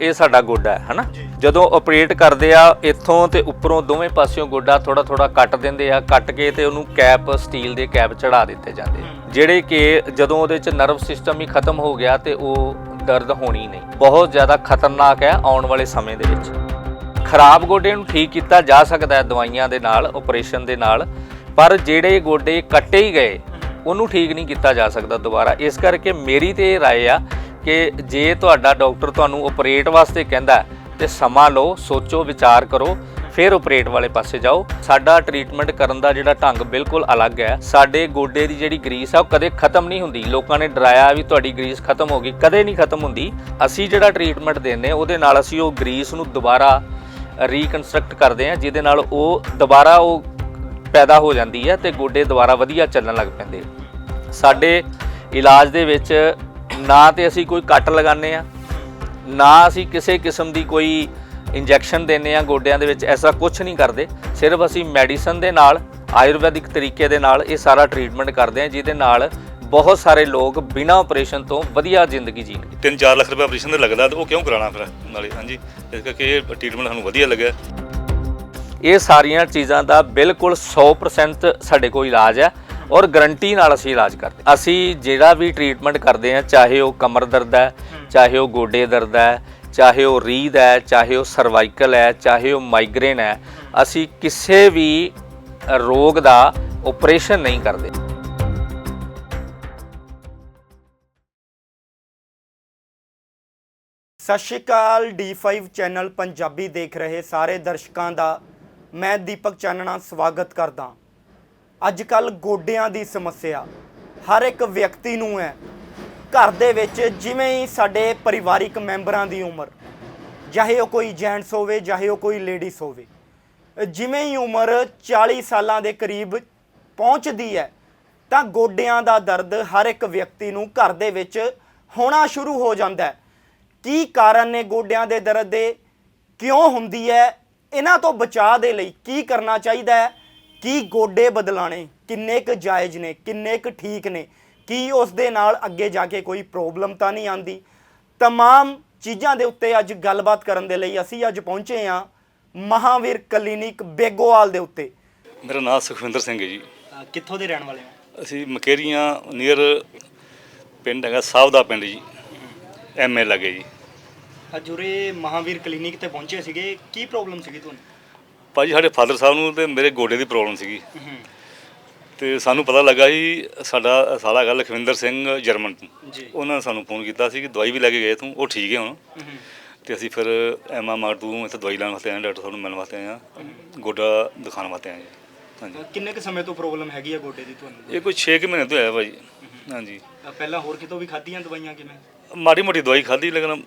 ਇਹ ਸਾਡਾ ਗੋਡਾ ਹੈ ਹਨਾ? ਜਦੋਂ ਆਪਰੇਟ ਕਰਦੇ ਆ ਇੱਥੋਂ ਤੇ ਉੱਪਰੋਂ ਦੋਵੇਂ ਪਾਸਿਓਂ ਗੋਡਾ ਥੋੜਾ ਥੋੜਾ ਕੱਟ ਦਿੰਦੇ ਆ ਕੱਟ ਕੇ ਤੇ ਉਹਨੂੰ ਕੈਪ ਸਟੀਲ ਦੇ ਕੈਪ ਚੜਾ ਦਿੱਤੇ ਜਾਂਦੇ। ਜਿਹੜੇ ਕਿ ਜਦੋਂ ਉਹਦੇ ਚ ਨਰਵ ਸਿਸਟਮ ਹੀ ਖਤਮ ਹੋ ਗਿਆ ਤੇ ਉਹ ਦਰਦ ਹੋਣੀ ਨਹੀਂ। ਬਹੁਤ ਜ਼ਿਆਦਾ ਖਤਰਨਾਕ ਹੈ ਆਉਣ ਵਾਲੇ ਸਮੇਂ ਦੇ ਵਿੱਚ। ਖਰਾਬ ਗੋਡੇ ਨੂੰ ਠੀਕ ਕੀਤਾ ਜਾ ਸਕਦਾ ਹੈ ਦਵਾਈਆਂ ਦੇ ਨਾਲ ਆਪਰੇਸ਼ਨ ਦੇ ਨਾਲ ਪਰ ਜਿਹੜੇ ਗੋਡੇ ਕੱਟੇ ਹੀ ਗਏ ਉਹਨੂੰ ਠੀਕ ਨਹੀਂ ਕੀਤਾ ਜਾ ਸਕਦਾ ਦੁਬਾਰਾ। ਇਸ ਕਰਕੇ ਮੇਰੀ ਤੇ ਇਹ ਰਾਏ ਆ ਕਿ ਜੇ ਤੁਹਾਡਾ ਡਾਕਟਰ ਤੁਹਾਨੂੰ ਆਪਰੇਟ ਵਾਸਤੇ ਕਹਿੰਦਾ ਹੈ, ਤੇ ਸਮਾਂ ਲਓ ਸੋਚੋ ਵਿਚਾਰ ਕਰੋ ਫਿਰ ਆਪਰੇਟ ਵਾਲੇ ਪਾਸੇ ਜਾਓ। ਸਾਡਾ ਟ੍ਰੀਟਮੈਂਟ ਕਰਨ ਦਾ ਜਿਹੜਾ ਢੰਗ ਬਿਲਕੁਲ ਅਲੱਗ ਹੈ। ਸਾਡੇ ਗੋਡੇ ਦੀ ਜਿਹੜੀ ਗਰੀਸ ਆ ਉਹ ਕਦੇ ਖਤਮ ਨਹੀਂ ਹੁੰਦੀ। ਲੋਕਾਂ ਨੇ ਡਰਾਇਆ ਵੀ ਤੁਹਾਡੀ ਗਰੀਸ ਖਤਮ ਹੋ ਗਈ। ਕਦੇ ਨਹੀਂ ਖਤਮ ਹੁੰਦੀ। ਅਸੀਂ ਜਿਹੜਾ ਟ੍ਰੀਟਮੈਂਟ ਦਿੰਦੇ ਉਹਦੇ ਨਾਲ ਅਸੀਂ ਉਹ ਗਰੀਸ ਨੂੰ ਦੁਬਾਰਾ ਰੀਕਨਸਟਰਕਟ ਕਰਦੇ ਆ ਜਿਹਦੇ ਨਾਲ ਉਹ ਦੁਬਾਰਾ ਉਹ ਪੈਦਾ ਹੋ ਜਾਂਦੀ ਹੈ ਤੇ ਗੋਡੇ ਦੁਬਾਰਾ ਵਧੀਆ ਚੱਲਣ ਲੱਗ ਪੈਂਦੇ ਸਾਡੇ ਇਲਾਜ ਦੇ ਵਿੱਚ ਨਾ ਤੇ ਅਸੀਂ ਕੋਈ ਕੱਟ ਲਗਾਉਂਦੇ ਆ ਨਾ ਅਸੀਂ ਕਿਸੇ ਕਿਸਮ ਦੀ ਕੋਈ ਇੰਜੈਕਸ਼ਨ ਦਿੰਦੇ ਆ ਗੋਡਿਆਂ ਦੇ ਵਿੱਚ ਐਸਾ ਕੁਝ ਨਹੀਂ ਕਰਦੇ। ਸਿਰਫ ਅਸੀਂ ਮੈਡੀਸਨ ਦੇ ਨਾਲ ਆਯੁਰਵੈਦਿਕ ਤਰੀਕੇ ਦੇ ਨਾਲ ਇਹ ਸਾਰਾ ਟ੍ਰੀਟਮੈਂਟ ਕਰਦੇ ਆ ਜਿਹਦੇ ਨਾਲ ਬਹੁਤ ਸਾਰੇ ਲੋਕ ਬਿਨਾਂ ਆਪਰੇਸ਼ਨ ਤੋਂ ਵਧੀਆ ਜ਼ਿੰਦਗੀ ਜੀਣਗੇ। 3-4 ਲੱਖ ਰੁਪਏ ਆਪਰੇਸ਼ਨ ਦਾ ਲੱਗਦਾ ਤੇ ਉਹ ਕਿਉਂ ਕਰਾਉਣਾ ਫਿਰ? ਨਾਲੇ ਹਾਂਜੀ ਇਸ ਕਰਕੇ ਇਹ ਟ੍ਰੀਟਮੈਂਟ ਸਾਨੂੰ ਵਧੀਆ ਲੱਗਿਆ। ਇਹ ਸਾਰੀਆਂ ਚੀਜ਼ਾਂ ਦਾ ਬਿਲਕੁਲ 100% ਸਾਡੇ ਕੋਲ ਇਲਾਜ ਹੈ। ਔਰ ਗਰੰਟੀ ਨਾਲ ਅਸੀਂ ਇਲਾਜ ਕਰਦੇ ਅਸੀਂ ਜਿਹੜਾ ਵੀ ਟ੍ਰੀਟਮੈਂਟ ਕਰਦੇ ਹਾਂ, ਚਾਹੇ ਉਹ ਕਮਰ ਦਰਦ ਹੈ, ਚਾਹੇ ਉਹ ਗੋਡੇ ਦਰਦ ਹੈ, ਚਾਹੇ ਉਹ ਰੀਦ ਹੈ, ਚਾਹੇ ਉਹ ਸਰਵਾਈਕਲ ਹੈ, ਚਾਹੇ ਉਹ ਮਾਈਗ੍ਰੇਨ ਹੈ, ਅਸੀਂ ਕਿਸੇ ਵੀ ਰੋਗ ਦਾ ਆਪਰੇਸ਼ਨ ਨਹੀਂ ਕਰਦੇ। ਸਤਿ ਸ਼੍ਰੀ ਅਕਾਲ D5 ਚੈਨਲ ਪੰਜਾਬੀ ਦੇਖ ਰਹੇ ਸਾਰੇ ਦਰਸ਼ਕਾਂ ਦਾ। ਮੈਂ ਦੀਪਕ ਚਾਨਣਾ, ਸਵਾਗਤ ਕਰਦਾ ਅੱਜ ਕੱਲ ਗੋਡਿਆਂ ਦੀ ਸਮੱਸਿਆ ਹਰ ਇੱਕ ਵਿਅਕਤੀ ਨੂੰ ਹੈ। ਘਰ ਦੇ ਵਿੱਚ ਜਿਵੇਂ ਹੀ ਸਾਡੇ ਪਰਿਵਾਰਿਕ ਮੈਂਬਰਾਂ ਦੀ ਉਮਰ, ਚਾਹੇ ਉਹ ਕੋਈ ਜੈਂਟਸ ਹੋਵੇ, ਚਾਹੇ ਉਹ ਕੋਈ ਲੇਡੀਜ਼ ਹੋਵੇ, ਜਿਵੇਂ ਹੀ ਉਮਰ 40 ਸਾਲਾਂ ਦੇ ਕਰੀਬ ਪਹੁੰਚਦੀ ਹੈ, ਤਾਂ ਗੋਡਿਆਂ ਦਾ ਦਰਦ ਹਰ ਇੱਕ ਵਿਅਕਤੀ ਨੂੰ ਘਰ ਦੇ ਵਿੱਚ ਹੋਣਾ ਸ਼ੁਰੂ ਹੋ ਜਾਂਦਾ ਹੈ। ਕੀ ਕਾਰਨ ਨੇ ਗੋਡਿਆਂ ਦੇ ਦਰਦ ਦੇ? ਕਿਉਂ ਹੁੰਦੀ ਹੈ? ਇਹਨਾਂ ਤੋਂ ਬਚਾਅ ਦੇ ਲਈ ਕੀ ਕਰਨਾ ਚਾਹੀਦਾ ਹੈ? ਕੀ ਗੋਡੇ ਬਦਲਾਣੇ ਕਿੰਨੇ ਕੁ ਜਾਇਜ਼ ਨੇ ਕਿੰਨੇ ਕੁ ਠੀਕ ਨੇ ਕੀ ਉਸ ਦੇ ਨਾਲ ਅੱਗੇ ਜਾ ਕੇ ਕੋਈ ਪ੍ਰੋਬਲਮ ਤਾਂ ਨਹੀਂ ਆਂਦੀ तमाम ਚੀਜ਼ਾਂ ਦੇ ਉੱਤੇ ਅੱਜ ਗੱਲਬਾਤ ਕਰਨ ਦੇ ਲਈ ਅਸੀਂ ਅੱਜ ਪਹੁੰਚੇ ਹਾਂ ਮਹਾਵੀਰ ਕਲੀਨਿਕ ਬੇਗੋਵਾਲ ਦੇ ਉੱਤੇ ਮੇਰਾ ਨਾਮ ਸੁਖਵਿੰਦਰ ਸਿੰਘ ਹੈ ਜੀ ਕਿੱਥੋਂ ਦੇ ਰਹਿਣ ਵਾਲੇ ਹੋ ਅਸੀਂ ਮਕੇਰੀਆਂ ਨੀਅਰ ਪਿੰਡ ਹੈਗਾ ਸਾਹਿਬ ਦਾ ਪਿੰਡ ਜੀ ਐਮਏ ਲੱਗੇ ਜੀ ਹਜੂਰੇ ਮਹਾਵੀਰ ਕਲੀਨਿਕ ਤੇ ਪਹੁੰਚੇ ਸੀਗੇ ਕੀ ਪ੍ਰੋਬਲਮ ਸੀਗੀ ਤੁਹਾਨੂੰ ਭਾਜੀ ਸਾਡੇ ਫਾਦਰ ਸਾਹਿਬ ਨੂੰ ਤੇ ਮੇਰੇ ਗੋਡੇ ਦੀ ਪ੍ਰੋਬਲਮ ਸੀਗੀ। ਤੇ ਸਾਨੂੰ ਪਤਾ ਲੱਗਾ ਜੀ ਸਾਡਾ ਸਾਲਾ ਹੈਗਾ ਲਖਵਿੰਦਰ ਸਿੰਘ ਜਰਮਨ ਤੋਂ। ਉਹਨਾਂ ਨੇ ਸਾਨੂੰ ਫੋਨ ਕੀਤਾ ਸੀ ਕਿ ਦਵਾਈ ਵੀ ਲੈ ਕੇ ਗਏ ਤੂੰ ਉਹ ਠੀਕ ਹੈ ਹੁਣ। ਤੇ ਅਸੀਂ ਫਿਰ ਐਮਾ ਮਾਰਟੂ ਇੱਥੇ ਦਵਾਈ ਲੈਣ ਵਾਸਤੇ ਆਏ ਡਾਕਟਰ ਸਾਹਿਬ ਨੂੰ ਮਿਲਣ ਵਾਸਤੇ ਆਏ ਹਾਂ। ਗੋਡਾ ਦਿਖਾਉਣ ਵਾਸਤੇ ਆਏ ਹਾਂਜੀ। ਕਿੰਨੇ ਕੁ ਸਮੇਂ ਤੋਂ ਪ੍ਰੋਬਲਮ ਹੈਗੀ ਆ ਗੋਡੇ ਦੀ ਤੁਹਾਨੂੰ? ਇਹ ਕੋਈ 6 ਮਹੀਨੇ ਤੋਂ ਹੋਇਆ ਭਾਜੀ। ਹਾਂਜੀ। ਪਹਿਲਾਂ ਹੋਰ ਕਿਤੋਂ ਵੀ ਖਾਧੀਆਂ ਦਵਾਈਆਂ ਕਿਵੇਂ? ਮਾੜੀ ਮੋਟੀ ਦਵਾਈ ਖਾਧੀ ਲੇਕਿਨ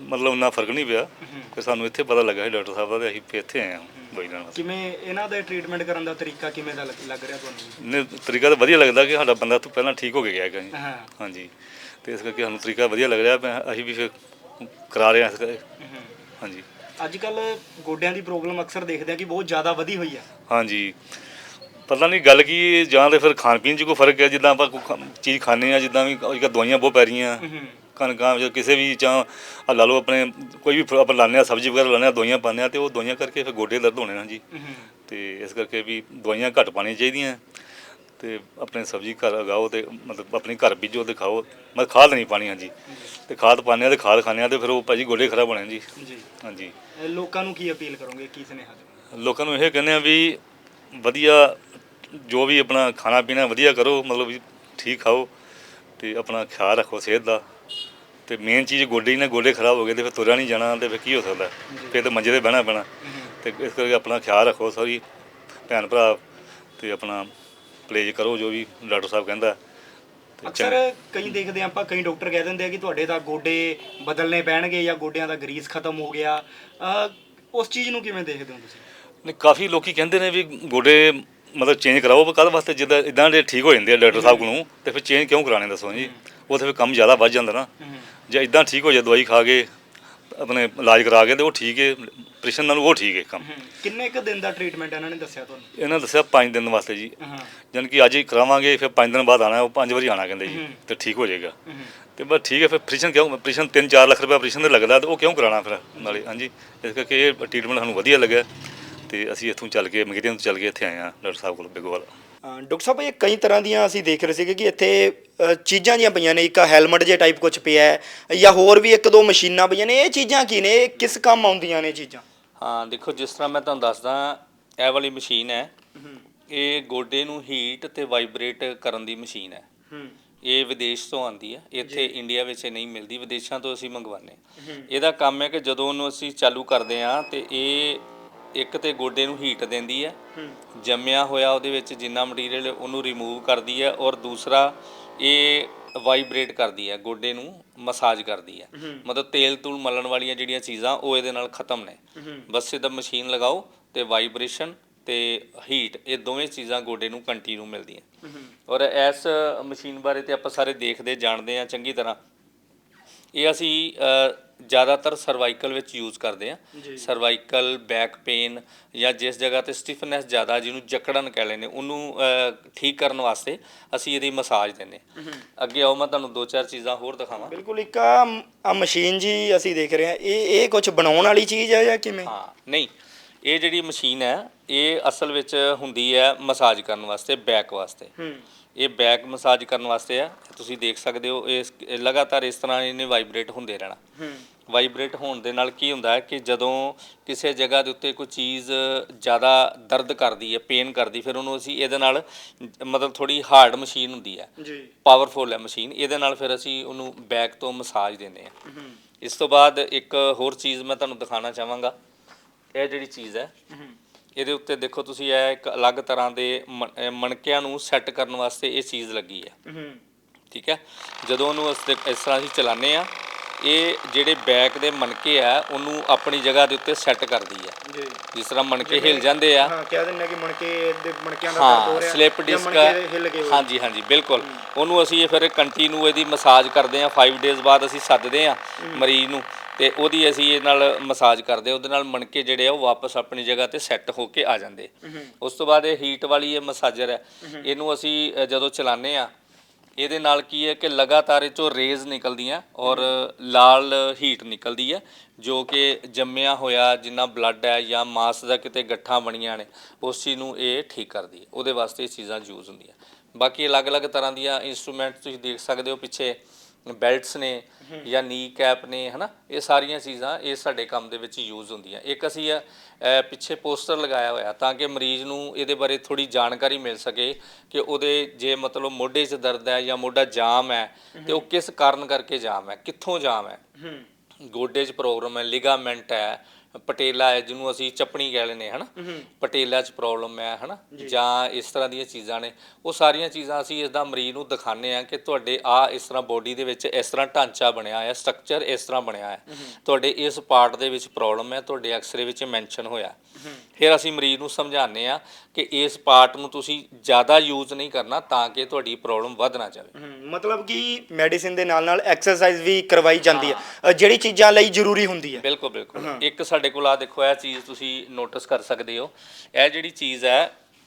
ਮਤਲਬ ਉਹਨਾਂ ਫ਼ਰਕ ਨਹੀਂ ਪਿਆ ਫਿਰ ਸਾਨੂੰ ਇੱਥੇ ਪਤਾ ਲੱਗਾ ਸੀ ਡਾਕਟਰ ਸਾਹਿਬ ਦਾ ਤੇ ਅਸੀਂ ਫਿਰ ਇੱਥੇ ਆਏ ਹਾਂ ਲੈਣ ਵਾਸਤੇ। ਕਿਵੇਂ ਇਹਨਾਂ ਦਾ ਟ੍ਰੀਟਮੈਂਟ ਕਰਨ ਦਾ ਤਰੀਕਾ ਕਿਵੇਂ ਦਾ ਲੱਗ ਲੱਗ ਰਿਹਾ ਤੁਹਾਨੂੰ? ਨੇ ਤਰੀਕਾ ਤਾਂ ਵਧੀਆ ਲੱਗਦਾ ਕਿ ਸਾਡਾ ਬੰਦਾ ਤੋਂ ਪਹਿਲਾਂ ਠੀਕ ਹੋ ਕੇ ਗਿਆ ਹੈਗਾ ਜੀ। ਹਾਂ। ਹਾਂਜੀ। ਤੇ ਇਸ ਕਰਕੇ ਸਾਨੂੰ ਤਰੀਕਾ ਵਧੀਆ ਲੱਗ ਰਿਹਾ ਮੈਂ- ਅਸੀਂ ਵੀ ਫਿਰ ਕਰਾ ਰਹੇ ਹਾਂ ਇਸ ਕਰਕੇ। ਹਾਂਜੀ। ਅੱਜ ਕੱਲ ਗੋਡਿਆਂ ਦੀ ਪ੍ਰੋਬਲਮ ਅਕਸਰ ਦੇਖਦੇ ਆ ਕਿ ਬਹੁਤ ਜ਼ਿਆਦਾ ਵਧੀ ਹੋਈ ਆ। ਹਾਂਜੀ। ਪਤਾ ਨਹੀਂ ਗੱਲ ਕੀ ਹੈ, ਜਾਂ ਤੇ ਫਿਰ ਖਾਣ ਪੀਣ 'ਚ ਕੋਈ ਫ਼ਰਕ ਹੈ ਜਿੱਦਾਂ ਆਪਾਂ ਕੋਈ ਖਾ- ਚੀਜ਼ ਖਾਂਦੇ ਆ ਜਿੱਦਾਂ ਵੀ ਅੱਜ ਕੱਲ੍ਹ ਦਵਾਈਆਂ ਬਹੁਤ ਪੈ ਰਹੀਆਂ। ਕਣਕਾਂ ਜਾਂ ਕਿਸੇ ਵੀ ਆਹ ਲਾ ਲਓ ਆਪਣੇ ਕੋਈ ਵੀ ਆਪਾਂ ਲਾਉਂਦੇ ਆ ਸਬਜ਼ੀ ਵਗੈਰਾ ਲਾਉਂਦੇ ਆ ਦਵਾਈਆਂ ਪਾਉਂਦੇ ਆ ਤੇ ਉਹ ਦਵਾਈਆਂ ਕਰਕੇ ਫਿਰ ਗੋਡੇ ਦਰਦ ਹੋਣੇ ਨਾ ਜੀ। ਤੇ ਇਸ ਕਰਕੇ ਵੀ ਦਵਾਈਆਂ ਘੱਟ ਪਾਉਣੀਆਂ ਚਾਹੀਦੀਆਂ। ਤੇ ਆਪਣੇ ਸਬਜ਼ੀ ਘਰ ਉਗਾਓ ਤੇ ਮਤਲਬ ਆਪਣੇ ਘਰ ਬੀਜੋ ਤੇ ਖਾਓ। ਮਤਲਬ ਖਾਦ ਨਹੀਂ ਪਾਣੀ ਹਾਂਜੀ ਤੇ ਖਾਦ ਪਾਉਂਦੇ ਆ ਤੇ ਖਾਦ ਖਾਂਦੇ ਆ ਤੇ ਫਿਰ ਉਹ ਭਾਜੀ ਗੋਡੇ ਖਰਾਬ ਹੋਣੇ ਜੀ। ਜੀ। ਹਾਂਜੀ। ਲੋਕਾਂ ਨੂੰ ਕੀ ਅਪੀਲ ਕਰੋਗੇ? ਕੀ ਸੁਨੇਹਾ ਲੋਕਾਂ ਨੂੰ ਇਹ ਕਹਿੰਦੇ ਆ ਵੀ ਵਧੀਆ ਜੋ ਵੀ ਆਪਣਾ ਖਾਣਾ ਪੀਣਾ ਵਧੀਆ ਕਰੋ ਮਤਲਬ ਠੀਕ ਖਾਓ ਤੇ ਆਪਣਾ ਖਿਆਲ ਰੱਖੋ ਸਿਹਤ ਦਾ। ਤੇ ਮੇਨ ਚੀਜ਼ ਗੋਡੇ ਹੀ ਨੇ ਗੋਡੇ ਖਰਾਬ ਹੋ ਗਏ ਤੇ ਫਿਰ ਤੁਰਿਆ ਨਹੀਂ ਜਾਣਾ ਤੇ ਫਿਰ ਕੀ ਹੋ ਸਕਦਾ? ਫਿਰ ਤੇ ਮੰਜੇ ਤੇ ਬਹਿਣਾ ਪੈਣਾ। ਤੇ ਇਸ ਕਰਕੇ ਆਪਣਾ ਖਿਆਲ ਰੱਖੋ ਸਾਰੀ ਭੈਣ ਭਰਾ ਤੇ ਆਪਣਾ ਪਲੇਜ ਕਰੋ ਜੋ ਵੀ ਡਾਕਟਰ ਸਾਹਿਬ ਕਹਿੰਦਾ। ਅਕਸਰ ਕਈ ਦੇਖਦੇ ਆਪਾਂ ਕਈ ਡਾਕਟਰ ਕਹਿ ਦਿੰਦੇ ਆ ਕਿ ਤੁਹਾਡੇ ਤਾਂ ਗੋਡੇ ਬਦਲਨੇ ਪੈਣਗੇ ਜਾਂ ਗੋਡਿਆਂ ਦਾ ਗਰੀਸ ਖਤਮ ਹੋ ਗਿਆ। ਉਸ ਚੀਜ਼ ਨੂੰ ਕਿਵੇਂ ਦੇਖਦੇ ਹੋ ਤੁਸੀਂ? ਨਹੀਂ ਕਾਫੀ ਲੋਕੀ ਕਹਿੰਦੇ ਨੇ ਵੀ ਗੋਡੇ ਮਤਲਬ ਚੇਂਜ ਕਰਾਓ ਪਰ ਕਾਹਦੇ ਵਾਸਤੇ ਜਿੱਦਾਂ ਇਦਾਂ ਦੇ ਠੀਕ ਹੋ ਜਾਂਦੇ ਆ ਡਾਕਟਰ ਸਾਹਿਬ ਕੋਲੋਂ ਤੇ ਫਿਰ ਚੇਂਜ ਕਿਉਂ ਕਰਾਣੇ ਦੱਸੋ ਜੀ? ਉਹ ਤੇ ਫਿਰ ਕੰਮ ਜ਼ਿਆਦਾ ਵੱਧ ਜਾਂਦਾ ਨਾ। ਜੇ ਇਦਾਂ ਠੀਕ ਹੋ ਜਾਏ ਦਵਾਈ ਖਾ ਕੇ ਆਪਣੇ ਇਲਾਜ ਕਰਾ ਕੇ ਤੇ ਉਹ ਠੀਕ ਹੈ ਆਪਰੇਸ਼ਨ ਨਾਲੋਂ ਉਹ ਠੀਕ ਹੈ ਕੰਮ। ਕਿੰਨੇ ਕੁ ਦਿਨ ਦਾ ਟ੍ਰੀਟਮੈਂਟ ਇਹਨਾਂ ਨੇ ਦੱਸਿਆ ਤੁਹਾਨੂੰ? ਇਹਨਾਂ ਦੱਸਿਆ 5 ਦਿਨ ਵਾਸਤੇ ਜੀ। ਜਾਣੀ ਕਿ ਅੱਜ ਹੀ ਕਰਾਵਾਂਗੇ ਫਿਰ 5 ਦਿਨ ਬਾਅਦ ਆਣਾ ਉਹ 5 ਵਾਰੀ ਆਣਾ ਕਹਿੰਦੇ ਜੀ ਤੇ ਠੀਕ ਹੋ ਜਾਏਗਾ। ਤੇ ਬਸ ਠੀਕ ਹੈ ਫਿਰ ਆਪਰੇਸ਼ਨ ਕਿਉਂ ਆਪਰੇਸ਼ਨ 3-4 ਲੱਖ ਰੁਪਏ ਆਪਰੇਸ਼ਨ ਤੇ ਲੱਗਦਾ ਤੇ ਉਹ ਕਿਉਂ ਕਰਾਉਣਾ ਫਿਰ ਨਾਲੇ ਹਾਂਜੀ। ਇਸ ਕਰਕੇ ਇਹ ਟ੍ਰੀਟਮੈਂਟ ਸਾਨੂੰ ਵਧੀਆ ਲੱਗਿਆ ਤੇ ਅਸੀਂ ਇੱਥੋਂ ਚੱਲ ਕੇ ਮਗਰੀਆਂ ਤੋਂ ਚੱਲ ਕੇ ਇੱਥੇ ਆਏ ਹਾਂ ਡਾਕਟਰ ਸਾਹਿਬ ਕੋਲ ਬਿਗੋਵਾਲ। ਡਾਕਟਰ ਸਾਹਿਬ ਇਹ ਕਈ ਤਰ੍ਹਾਂ ਦੀਆਂ ਅਸੀਂ ਦੇਖ ਰਹੇ ਸੀਗੇ ਕਿ ਇੱਥੇ ਚੀਜ਼ਾਂ ਜੀਆਂ ਪਈਆਂ ਨੇ ਇੱਕ ਹੈਲਮਟ ਜੇ ਟਾਈਪ ਕੁਝ ਪਿਆ ਹੈ ਜਾਂ ਹੋਰ ਵੀ ਇੱਕ ਦੋ ਮਸ਼ੀਨਾਂ ਪਈਆਂ ਨੇ ਇਹ ਚੀਜ਼ਾਂ ਕੀ ਨੇ? ਇਹ ਕਿਸ ਕੰਮ ਆਉਂਦੀਆਂ ਨੇ ਚੀਜ਼ਾਂ? ਹਾਂ ਦੇਖੋ ਜਿਸ ਤਰ੍ਹਾਂ ਮੈਂ ਤੁਹਾਨੂੰ ਦੱਸਦਾ ਇਹ ਵਾਲੀ ਮਸ਼ੀਨ ਹੈ। ਇਹ ਗੋਡੇ ਨੂੰ ਹੀਟ ਤੇ ਵਾਈਬ੍ਰੇਟ ਕਰਨ ਦੀ ਮਸ਼ੀਨ ਹੈ। ਇਹ ਵਿਦੇਸ਼ ਤੋਂ ਆਂਦੀ ਹੈ। ਇੱਥੇ ਇੰਡੀਆ ਵਿੱਚ ਇਹ ਨਹੀਂ ਮਿਲਦੀ ਵਿਦੇਸ਼ਾਂ ਤੋਂ ਅਸੀਂ ਮੰਗਵਾਉਂਦੇ ਇਹਦਾ ਕੰਮ ਹੈ ਕਿ ਜਦੋਂ ਉਹਨੂੰ ਅਸੀਂ ਚਾਲੂ ਕਰਦੇ ਹਾਂ ਤੇ ਇਹ ਇੱਕ ਤੇ ਗੋਡੇ ਨੂੰ ਹੀਟ ਦਿੰਦੀ ਹੈ। ਜੰਮਿਆ ਹੋਇਆ ਉਹਦੇ ਵਿੱਚ ਜਿੰਨਾ ਮਟੀਰੀਅਲ ਉਹਨੂੰ ਰਿਮੂਵ ਕਰਦੀ ਹੈ ਔਰ ਦੂਸਰਾ ਇਹ ਵਾਈਬ੍ਰੇਟ ਕਰਦੀ ਹੈ ਗੋਡੇ ਨੂੰ ਮਸਾਜ ਕਰਦੀ ਹੈ। ਮਤਲਬ ਤੇਲ ਤੂਲ ਮਲਣ ਵਾਲੀਆਂ ਜਿਹੜੀਆਂ ਚੀਜ਼ਾਂ ਉਹ ਇਹਦੇ ਨਾਲ ਖਤਮ ਨੇ। ਬਸ ਇਹਦਾ ਮਸ਼ੀਨ ਲਗਾਓ ਤੇ ਵਾਈਬ੍ਰੇਸ਼ਨ ਤੇ ਹੀਟ ਇਹ ਦੋਵੇਂ ਚੀਜ਼ਾਂ ਗੋਡੇ ਨੂੰ ਕੰਟੀਨਿਊ ਮਿਲਦੀਆਂ। ਔਰ ਇਸ ਮਸ਼ੀਨ ਬਾਰੇ ਤੇ ਆਪਾਂ ਸਾਰੇ ਦੇਖਦੇ ਜਾਣਦੇ ਆ ਚੰਗੀ ਤਰ੍ਹਾਂ। ਇਹ ਅਸੀਂ ਜ਼ਿਆਦਾਤਰ ਸਰਵਾਈਕਲ ਵਿੱਚ ਯੂਜ਼ ਕਰਦੇ ਆ। ਸਰਵਾਈਕਲ ਬੈਕ ਪੇਨ ਜਾਂ ਜਿਸ ਜਗ੍ਹਾ ਤੇ ਸਟਿਫਨੈਸ ਜ਼ਿਆਦਾ ਜਿਹਨੂੰ ਜਕੜਨ ਕਹਿ ਲੈਂਦੇ ਉਹਨੂੰ ਅ, ਠੀਕ ਕਰਨ ਵਾਸਤੇ ਅਸੀਂ ਇਹਦੀ ਮਸਾਜ ਦਿੰਦੇ ਹਾਂ। ਅੱਗੇ ਆਓ ਮੈਂ ਤੁਹਾਨੂੰ ਦੋ ਚਾਰ ਚੀਜ਼ਾਂ ਹੋਰ ਦਿਖਾਵਾਂ। ਬਿਲਕੁਲ ਇੱਕ ਆ ਆ ਮਸ਼ੀਨ ਜੀ ਅਸੀਂ ਦੇਖ ਰਹੇ ਹਾਂ ਇਹ ਇਹ ਕੁਝ ਬਣਾਉਣ ਵਾਲੀ ਚੀਜ਼ ਹੈ ਜਾਂ ਕਿਵੇਂ? ਹਾਂ ਨਹੀਂ ਇਹ ਜਿਹੜੀ ਮਸ਼ੀਨ ਹੈ ਇਹ ਅਸਲ ਵਿੱਚ ਹੁੰਦੀ ਹੈ ਮਸਾਜ ਕਰਨ ਵਾਸਤੇ ਬੈਕ ਵਾਸਤੇ। ਹੂੰ। ਇਹ ਬੈਕ ਮਸਾਜ ਕਰਨ ਵਾਸਤੇ ਹੈ ਤੁਸੀਂ ਦੇਖ ਸਕਦੇ ਹੋ ਇਸ ਇਹ ਲਗਾਤਾਰ ਇਸ ਤਰ੍ਹਾਂ ਇਹਨੇ ਵਾਈਬ੍ਰੇਟ ਹੁੰਦੇ ਰਹਿਣਾ। ਵਾਈਬ੍ਰੇਟ ਹੋਣ ਦੇ ਨਾਲ ਕੀ ਹੁੰਦਾ ਹੈ ਕਿ ਜਦੋਂ ਕਿਸੇ ਜਗ੍ਹਾ ਦੇ ਉੱਤੇ ਕੋਈ ਚੀਜ਼ ਜ਼ਿਆਦਾ ਦਰਦ ਕਰਦੀ ਹੈ ਪੇਨ ਕਰਦੀ ਫਿਰ ਉਹਨੂੰ ਅਸੀਂ ਇਹਦੇ ਨਾਲ ਮਤਲਬ ਥੋੜੀ ਹਾਰਡ ਮਸ਼ੀਨ ਹੁੰਦੀ ਹੈ। ਜੀ। ਪਾਵਰਫੁਲ ਹੈ ਮਸ਼ੀਨ ਇਹਦੇ ਨਾਲ ਫਿਰ ਅਸੀਂ ਉਹਨੂੰ ਬੈਕ ਤੋਂ ਮਸਾਜ ਦਿੰਦੇ ਹਾਂ। ਹੂੰ। ਇਸ ਤੋਂ ਬਾਅਦ ਇੱਕ ਹੋਰ ਚੀਜ਼ ਮੈਂ ਤੁਹਾਨੂੰ ਦਿਖਾਉਣਾ ਚਾਹਾਂਗਾ ਇਹ ਜਿਹੜੀ ਚੀਜ਼ ਹੈ। ਇਹਦੇ ਉੱਤੇ ਦੇਖੋ ਤੁਸੀਂ ਇਹ ਇੱਕ ਅਲੱਗ ਤਰ੍ਹਾਂ ਦੇ ਮਣ- ਅਹ ਮਣਕਿਆਂ ਨੂੰ ਸੈੱਟ ਕਰਨ ਵਾਸਤੇ ਇਹ ਚੀਜ਼ ਲੱਗੀ ਹੈ। ਹੂੰ। ਠੀਕ ਹੈ? ਜਦੋਂ ਉਹਨੂੰ ਇਸ ਤੇ- ਇਸ ਤਰ੍ਹਾਂ ਅਸੀਂ ਚਲਾਉਂਦੇ ਆ ਇਹ ਜਿਹੜੇ ਬੈਕ ਦੇ ਮਣਕੇ ਆ ਉਹਨੂੰ ਆਪਣੀ ਜਗ੍ਹਾ ਦੇ ਉੱਤੇ ਸੈੱਟ ਕਰਦੀ ਜੀ। ਜਿਸ ਤਰ੍ਹਾਂ ਮਣਕੇ ਹਿਲ ਜਾਂਦੇ ਆ। ਹਾਂ ਕਹਿ ਦਿੰਦੇ ਕਿ ਮਣਕੇ ਦੇ ਮਣਕਿਆਂ ਦਾ ਦਰਦ ਹੋ ਹਾਂ ਰਿਹਾ ਸਲਿਪ ਜਾਂ ਡਿਸਕ ਮਣਕੇ ਦੇ ਹਿੱਲ ਗਏ ਹੋਏ। ਹਾਂਜੀ ਹਾਂਜੀ ਬਿਲਕੁਲ। ਉਹਨੂੰ ਅਸੀਂ ਇਹ ਫਿਰ ਕੰਟੀਨਿਊ ਇਹਦੀ ਮਸਾਜ ਕਰਦੇ ਆ 5 ਡੇਜ਼ ਬਾਅਦ ਅਸੀਂ ਸੱਦਦੇ ਆ ਮਰੀਜ਼ ਨੂੰ। ਤੇ ਉਹਦੀ ਅਸੀਂ ਇਹ ਨਾਲ ਮਸਾਜ ਕਰਦੇ ਉਹਦੇ ਨਾਲ ਮਣਕੇ ਜਿਹੜੇ ਆ ਉਹ ਵਾਪਸ ਆਪਣੀ ਜਗ੍ਹਾ ਤੇ ਸੈੱਟ ਹੋ ਕੇ ਆ ਜਾਂਦੇ। ਉਸ ਤੋਂ ਬਾਅਦ ਇਹ ਹੀਟ ਵਾਲੀ ਇਹ ਮਸਾਜਰ ਹੈ, ਇਹਨੂੰ ਅਸੀਂ ਜਦੋਂ ਚਲਾਉਂਦੇ ਆ ਇਹਦੇ ਨਾਲ ਕੀ ਹੈ ਕਿ ਲਗਾਤਾਰ ਇਹ ਚੋਂ ਰੇਜ਼ ਨਿਕਲਦੀਆਂ ਔਰ ਲਾਲ ਹੀਟ ਨਿਕਲਦੀ ਹੈ, ਜੋ ਕਿ ਜੰਮਿਆ ਹੋਇਆ ਜਿੰਨਾ ਬਲੱਡ ਹੈ ਜਾਂ ਮਾਸ ਦਾ ਕਿਤੇ ਗੱਠਾਂ ਬਣੀਆਂ ਨੇ, ਉਸ ਚੀਜ਼ ਨੂੰ ਇਹ ਠੀਕ ਕਰਦੀ ਹੈ, ਉਹਦੇ ਵਾਸਤੇ ਇਹ ਚੀਜ਼ਾਂ ਯੂਜ਼ ਹੁੰਦੀਆਂ। ਬਾਕੀ ਅਲੱਗ-ਅਲੱਗ ਤਰ੍ਹਾਂ ਦੀਆਂ ਇਨਸਟਰੂਮੈਂਟ ਤੁਸੀਂ ਦੇਖ ਸਕਦੇ ਹੋ ਪਿੱਛੇ। ਬੈਲਟਸ ਨੇ ਜਾਂ ਨੀ ਕੈਪ ਨੇ ਹਨਾ? ਇਹ ਸਾਰੀਆਂ ਚੀਜ਼ਾਂ ਇਹ ਸਾਡੇ ਕੰਮ ਦੇ ਵਿੱਚ ਯੂਜ਼ ਹੁੰਦੀਆਂ। ਇੱਕ ਅਸੀਂ ਅ, ਪਿੱਛੇ ਪੋਸਟਰ ਲਗਾਇਆ ਹੋਇਆ ਤਾਂ ਕਿ ਮਰੀਜ਼ ਨੂੰ ਇਹਦੇ ਬਾਰੇ ਥੋੜੀ ਜਾਣਕਾਰੀ ਮਿਲ ਸਕੇ ਕਿ ਉਹਦੇ ਜੇ ਮਤਲਬ ਮੋਢੇ 'ਚ ਦਰਦ ਹੈ ਜਾਂ ਮੋਢਾ ਜਾਮ ਹੈ ਤੇ ਉਹ ਕਿਸ ਕਾਰਨ ਕਰਕੇ ਜਾਮ ਹੈ ਕਿੱਥੋਂ ਜਾਮ ਹੈ? ਹੂੰ। ਗੋਡੇ 'ਚ ਪ੍ਰੋਬਲਮ ਹੈ ਲਿਗਾਮੈਂਟ ਹੈ ਪਟੇਲਾ ਹੈ ਜਿਹਨੂੰ ਅਸੀਂ ਚੱਪਣੀ ਕਹਿ ਹਾਂ ਹਨਾ? ਪਟੇਲਾ 'ਚ ਪ੍ਰੋਬਲਮ ਹੈ ਹਨਾ? ਜਾਂ। ਇਸ ਤਰ੍ਹਾਂ ਦੀਆਂ ਚੀਜ਼ਾਂ ਨੇ। ਉਹ ਸਾਰੀਆਂ ਚੀਜ਼ਾਂ ਅਸੀਂ ਇਸ ਦਾ ਮਰੀਜ਼ ਨੂੰ ਦਿਖਾਉਂਦੇ ਆ ਕਿ ਤੁਹਾਡੇ ਆ ਇਸ ਤਰ੍ਹਾਂ ਬੋਡੀ ਦੇ ਵਿੱਚ ਇਸ ਤਰ੍ਹਾਂ ਢਾਂਚਾ ਬਣਿਆ ਹੈ ਸਟਰਕਚਰ ਇਸ ਤਰ੍ਹਾਂ ਬਣਿਆ ਹੈ ਤੁਹਾਡੇ ਇਸ ਪਾਰਟ ਦੇ ਵਿੱਚ ਪ੍ਰੋਬਲਮ ਹੈ ਤੁਹਾਡੇ ਐਕਸ-ਰੇ ਵਿੱਚ ਮੈਂਸ਼ਨ ਹੋਇਆ। ਫਿਰ ਅਸੀਂ ਮਰੀਜ਼ ਨੂੰ ਸਮਝਾਉਂਦੇ ਆ ਕਿ ਇਸ ਪਾਰਟ ਨੂੰ ਤੁਸੀਂ ਜ਼ਿਆਦਾ ਯੂਜ਼ ਨਹੀਂ ਕਰਨਾ ਤਾਂ ਕਿ ਤੁਹਾਡੀ ਪ੍ਰੋਬਲਮ ਵੱਧ ਨਾ ਜਾਵੇ। ਮਤਲਬ ਕਿ ਮੈਡੀਸਿਨ ਦੇ ਨਾਲ ਨਾਲ ਐਕਸਰਸਾਈਜ਼ ਵੀ ਕਰਵਾਈ ਜਾਂਦੀ ਹੈ। ਜਿਹੜੀ ਚੀਜ਼ਾਂ ਲਈ ਜ਼ਰੂਰੀ ਹੁੰਦੀ ਹੈ। ਬਿਲਕੁਲ ਬਿਲਕੁਲ। ਇੱਕ ਸਾਡੇ ਕੋਲ ਆ ਦੇਖੋ ਇਹ ਚੀਜ਼ ਤੁਸੀਂ ਨੋਟਿਸ ਕਰ ਸਕਦੇ ਹੋ। ਇਹ ਜਿਹੜੀ ਚੀਜ਼ ਹੈ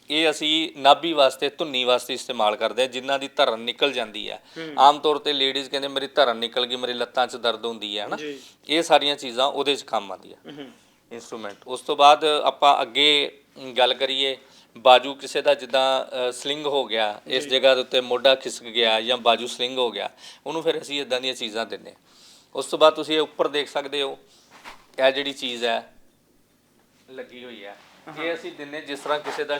ਇਹ ਅਸੀਂ ਨਾਭੀ ਵਾਸਤੇ ਧੁੰਨੀ ਵਾਸਤੇ ਇਸਤੇਮਾਲ ਕਰਦੇ ਹਾਂ ਜਿਨ੍ਹਾਂ ਦੀ ਧਰਨ ਨਿਕਲ ਜਾਂਦੀ ਹੈ। ਆਮ ਤੌਰ ਤੇ ਲੇਡੀਜ਼ ਕਹਿੰਦੇ ਮੇਰੀ ਧਰਨ ਨਿਕਲ ਗਈ ਮੇਰੀ ਲੱਤਾਂ 'ਚ ਦਰਦ ਹੁੰਦੀ ਹੈ ਹਨਾ। ਇਹ ਸਾਰੀਆਂ ਚੀਜ਼ਾਂ ਉਹਦੇ 'ਚ ਕੰਮ ਆਉਂਦੀਆਂ। ਇਨਸਟਰੂਮੈਂਟ ਉਸ ਤੋਂ ਬਾਅਦ ਆਪਾਂ ਅੱਗੇ ਗੱਲ ਕਰੀਏ ਬਾਜੂ ਕਿਸੇ ਦਾ ਜਿੱਦਾਂ ਸਲਿੰਗ ਹੋ ਗਿਆ ਇਸ ਜਗ੍ਹਾ ਦੇ ਉੱਤੇ ਮੋਢਾ ਖਿਸਕ ਗਿਆ ਜਾਂ ਬਾਜੂ ਸਲਿੰਗ ਹੋ ਗਿਆ ਉਹਨੂੰ ਫਿਰ ਅਸੀਂ ਇਦਾਂ ਦੀਆਂ ਚੀਜ਼ਾਂ ਦਿੰਨੇ ਹਾਂ। ਉਸ ਤੋਂ ਬਾਅਦ ਤੁਸੀਂ ਇਹ ਉੱਪਰ ਦੇਖ ਸਕਦੇ ਹੋ ਇਹ ਜਿਹੜੀ ਚੀਜ਼ ਹੈ ਲੱਗੀ ਹੋਈ ਹੈ। ਇਹ ਅਸੀਂ ਦਿੰਨੇ ਜਿਸ ਤਰ੍ਹਾਂ ਕਿਸੇ ਦਾ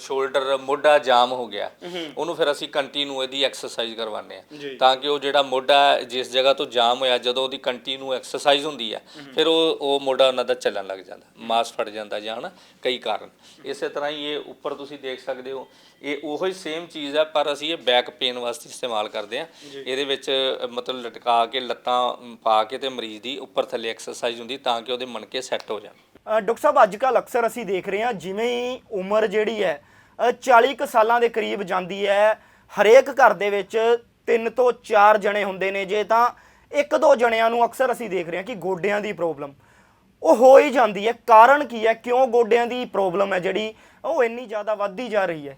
ਸ਼ੋਲਡਰ ਮੋਢਾ ਜਾਮ ਹੋ ਗਿਆ ਉਹਨੂੰ ਫਿਰ ਅਸੀਂ ਕੰਟੀਨਿਊ ਇਹਦੀ ਐਕਸਰਸਾਈਜ਼ ਕਰਵਾਉਂਦੇ। ਆ ਤਾਂ ਕਿ ਉਹ ਜਿਹੜਾ ਮੋਢਾ ਜਿਸ ਜਗ੍ਹਾ ਤੋਂ ਜਾਮ ਹੋਇਆ ਜਦੋਂ ਉਹਦੀ ਕੰਟੀਨਿਊ ਐਕਸਰਸਾਈਜ਼ ਹੁੰਦੀ ਹੈ। ਫਿਰ ਉਹ ਉਹ ਮੋਢਾ ਉਹਨਾਂ ਦਾ ਚੱਲਣ ਲੱਗ ਜਾਂਦਾ ਮਾਸ ਫਟ ਜਾਂਦਾ ਜਾਂ ਹਨਾ ਕਈ ਕਾਰਨ। ਇਸੇ ਤਰ੍ਹਾਂ ਹੀ ਇਹ ਉੱਪਰ ਤੁਸੀਂ ਦੇਖ ਸਕਦੇ ਹੋ ਇਹ ਉਹੋ ਹੀ ਸੇਮ ਚੀਜ਼ ਹੈ ਪਰ ਅਸੀਂ ਇਹ ਬੈਕ ਪੇਨ ਵਾਸਤੇ ਇਸਤੇਮਾਲ ਕਰਦੇ ਆ ਇਹਦੇ ਵਿੱਚ ਮਤਲਬ ਲਟਕਾ ਕੇ ਲੱਤਾਂ ਪਾ ਕੇ ਤੇ ਮਰੀਜ਼ ਦੀ ਉੱਪਰ ਥੱਲੇ ਐਕਸਰਸਾਈਜ਼ ਹੁੰਦੀ ਤਾਂ ਕਿ ਉਹਦੇ ਮਣਕੇ ਸੈੱਟ ਹੋ ਜਾਣ। ਡਾਕਟਰ ਸਾਹਿਬ ਅੱਜ ਕੱਲ ਅਕਸਰ ਅਸੀਂ ਦੇਖ ਰਹੇ ਹਾਂ ਜਿਵੇਂ ਹੀ ਉਮਰ ਜਿਹੜੀ ਹੈ ਅ, 40 ਕੁ ਸਾਲਾਂ ਦੇ ਕਰੀਬ ਜਾਂਦੀ ਹੈ ਹਰੇਕ ਘਰ ਦੇ ਵਿੱਚ ਤਿੰਨ ਤੋਂ ਚਾਰ ਜਣੇ ਹੁੰਦੇ ਨੇ ਜੇ ਤਾਂ ਇੱਕ ਦੋ ਜਣਿਆਂ ਨੂੰ ਅਕਸਰ ਅਸੀਂ ਦੇਖ ਰਹੇ ਹਾਂ ਕਿ ਗੋਡਿਆਂ ਦੀ ਪ੍ਰੋਬਲਮ। ਉਹ ਹੋ ਹੀ ਜਾਂਦੀ ਹੈ। ਕਾਰਨ ਕੀ ਹੈ? ਕਿਉਂ ਗੋਡਿਆਂ ਦੀ ਪ੍ਰੋਬਲਮ ਹੈ ਜਿਹੜੀ? ਉਹ ਇੰਨੀ ਜ਼ਿਆਦਾ ਵੱਧਦੀ ਜਾ ਰਹੀ ਹੈ।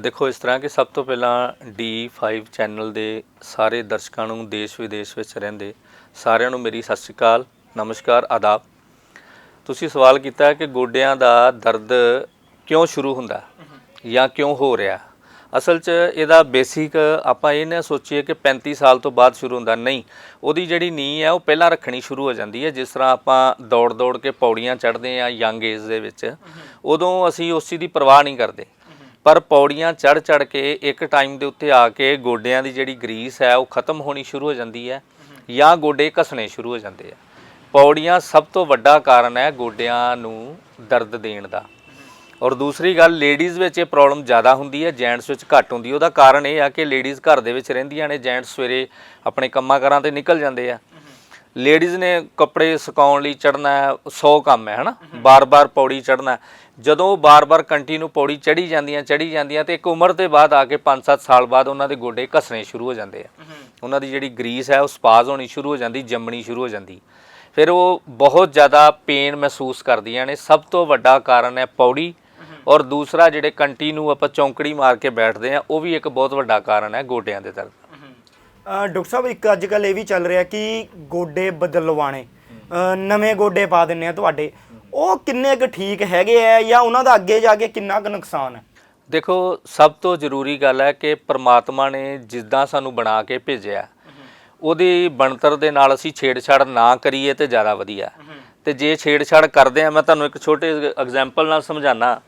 ਦੇਖੋ ਇਸ ਤਰ੍ਹਾਂ ਕਿ ਸਭ ਤੋਂ ਪਹਿਲਾਂ D5 ਚੈਨਲ ਦੇ ਸਾਰੇ ਦਰਸ਼ਕਾਂ ਨੂੰ ਦੇਸ਼ ਵਿਦੇਸ਼ ਵਿੱਚ ਰਹਿੰਦੇ ਸਾਰਿਆਂ ਨੂੰ ਮੇਰੀ ਸਤਿ ਸ਼੍ਰੀ ਅਕਾਲ। ਨਮਸਕਾਰ, ਆਦਾਬ। ਤੁਸੀਂ ਸਵਾਲ ਕੀਤਾ ਕਿ ਗੋਡਿਆਂ ਦਾ ਦਰਦ ਕਿਉਂ ਸ਼ੁਰੂ ਹੁੰਦਾ ਜਾਂ ਕਿਉਂ ਹੋ ਰਿਹਾ ਅਸਲ 'ਚ ਇਹਦਾ ਬੇਸਿਕ ਆਪਾਂ ਇਹ ਨਾ ਸੋਚੀਏ ਕਿ 35 ਸਾਲ ਤੋਂ ਬਾਅਦ ਸ਼ੁਰੂ ਹੁੰਦਾ। ਨਹੀਂ, ਉਹਦੀ ਜਿਹੜੀ ਨੀਂਹ ਹੈ, ਉਹ ਪਹਿਲਾਂ ਰੱਖਣੀ ਸ਼ੁਰੂ ਹੋ ਜਾਂਦੀ ਹੈ। ਜਿਸ ਤਰ੍ਹਾਂ ਆਪਾਂ ਦੌੜ ਦੌੜ ਕੇ ਪੌੜੀਆਂ ਚੜ੍ਹਦੇ ਆ ਯੰਗ ਏਜ ਦੇ ਵਿੱਚ, ਉਦੋਂ ਅਸੀਂ ਉਸ ਚੀਜ਼ ਦੀ ਪਰਵਾਹ ਨਹੀਂ ਕਰਦੇ। ਪਰ ਪੌੜੀਆਂ ਚੜ ਚੜ ਕੇ ਇੱਕ ਟਾਈਮ ਦੇ ਉੱਤੇ ਆ ਕੇ ਗੋਡਿਆਂ ਦੀ ਜਿਹੜੀ ਗਰੀਸ ਹੈ, ਉਹ ਖਤਮ ਹੋਣੀ ਸ਼ੁਰੂ ਹੋ ਜਾਂਦੀ ਹੈ ਜਾਂ ਗੋਡੇ ਘਸਣੇ ਸ਼ੁਰੂ ਹੋ ਜਾਂਦੇ ਆ। ਪੌੜੀਆਂ ਸਭ ਤੋਂ ਵੱਡਾ ਕਾਰਨ ਹੈ ਗੋਡਿਆਂ ਨੂੰ ਦਰਦ ਦੇਣ ਦਾ। ਔਰ ਦੂਸਰੀ ਗੱਲ ਲੇਡੀਜ਼ ਵਿੱਚ ਇਹ ਪ੍ਰੋਬਲਮ ਜ਼ਿਆਦਾ ਹੁੰਦੀ ਹੈ ਜੈਂਟਸ ਵਿੱਚ ਘੱਟ ਹੁੰਦੀ ਹੈ। ਉਹਦਾ ਕਾਰਨ ਇਹ ਆ ਕਿ ਲੇਡੀਜ਼ ਘਰ ਦੇ ਵਿੱਚ ਰਹਿੰਦੀਆਂ ਨੇ ਜੈਂਟਸ ਸਵੇਰੇ ਆਪਣੇ ਕੰਮਾਂ ਕਾਰਾਂ ਤੇ ਨਿਕਲ ਜਾਂਦੇ ਆ। ਲੇਡੀਜ਼ ਨੇ ਕੱਪੜੇ ਸੁਕਾਉਣ ਲਈ ਚੜਨਾ ਹੈ 100 ਕੰਮ ਹੈ ਹਨਾ? ਬਾਰ-ਬਾਰ ਪੌੜੀ ਚੜਨਾ ਜਦੋਂ ਬਾਰ-ਬਾਰ ਕੰਟੀਨਿਊ ਪੌੜੀ ਚੜੀ ਜਾਂਦੀਆਂ ਚੜੀ ਜਾਂਦੀਆਂ ਤੇ ਇੱਕ ਉਮਰ ਦੇ ਬਾਅਦ ਆ ਕੇ 5-7 ਸਾਲ ਬਾਅਦ ਉਹਨਾਂ ਦੇ ਗੋਡੇ ਘਸਣੇ ਸ਼ੁਰੂ ਹੋ ਜਾਂਦੇ ਆ। ਉਹਨਾਂ ਦੀ ਜਿਹੜੀ ਗਰੀਸ ਹੈ ਉਹ ਸਪਾਜ਼ ਹੋਣੀ ਸ਼ੁਰੂ ਹੋ ਜਾਂਦੀ ਜੰਮਣੀ ਸ਼ੁਰੂ ਹੋ ਜਾਂਦੀ। ਫਿਰ ਉਹ ਬਹੁਤ ਜ਼ਿਆਦਾ ਪੇਨ ਮਹਿਸੂਸ ਕਰਦੀਆਂ ਨੇ। ਸਭ ਤੋਂ ਵੱਡਾ ਕਾਰਨ ਹੈ ਪੌੜੀ ਔਰ ਦੂਸਰਾ ਜਿਹੜੇ ਕੰਟੀਨਿਊ ਆਪਾਂ ਚੌਂਕੜੀ ਮਾਰ ਕੇ ਬੈਠਦੇ ਆ ਉਹ ਵੀ ਇੱਕ ਬਹੁਤ ਵੱਡਾ ਕਾਰਨ ਹੈ ਗੋਡਿਆਂ ਦੇ ਦਰਦ। ਅ, ਡਾਕਟਰ ਸਾਹਿਬ ਇੱਕ ਅੱਜ ਕੱਲ ਇਹ ਵੀ ਚੱਲ ਰਿਹਾ ਕਿ ਗੋਡੇ ਬਦਲਵਾਣੇ ਨਵੇਂ ਗੋਡੇ ਪਾ ਦਿੰਨੇ ਆ ਤੁਹਾਡੇ। ਉਹ ਕਿੰਨੇ ਕੁ ਠੀਕ ਹੈਗੇ ਆ ਜਾਂ ਉਹਨਾਂ ਦਾ ਅੱਗੇ ਜਾ ਕੇ ਕਿੰਨਾ ਕੁ ਨੁਕਸਾਨ ਹੈ? ਦੇਖੋ ਸਭ ਤੋਂ ਜ਼ਰੂਰੀ ਗੱਲ ਹੈ ਕਿ ਪ੍ਰਮਾਤਮਾ ਨੇ ਜਿੱਦਾਂ ਸਾਨੂੰ ਬਣਾ ਕੇ ਭੇਜਿਆ ਉਹਦੀ ਬਣਤਰ ਦੇ ਨਾਲ ਅਸੀਂ ਛੇੜਛਾੜ ਨਾ ਕਰੀਏ ਤੇ ਜ਼ਿਆਦਾ ਵਧੀਆ। ਤੇ ਜੇ ਛੇੜਛਾੜ ਕਰਦੇ ਆ ਮੈਂ ਤੁਹਾਨੂੰ ਇੱਕ ਛੋਟੇ ਐਗਜ਼ਾਮਪਲ ਨਾਲ ਸਮਝਾਣਾ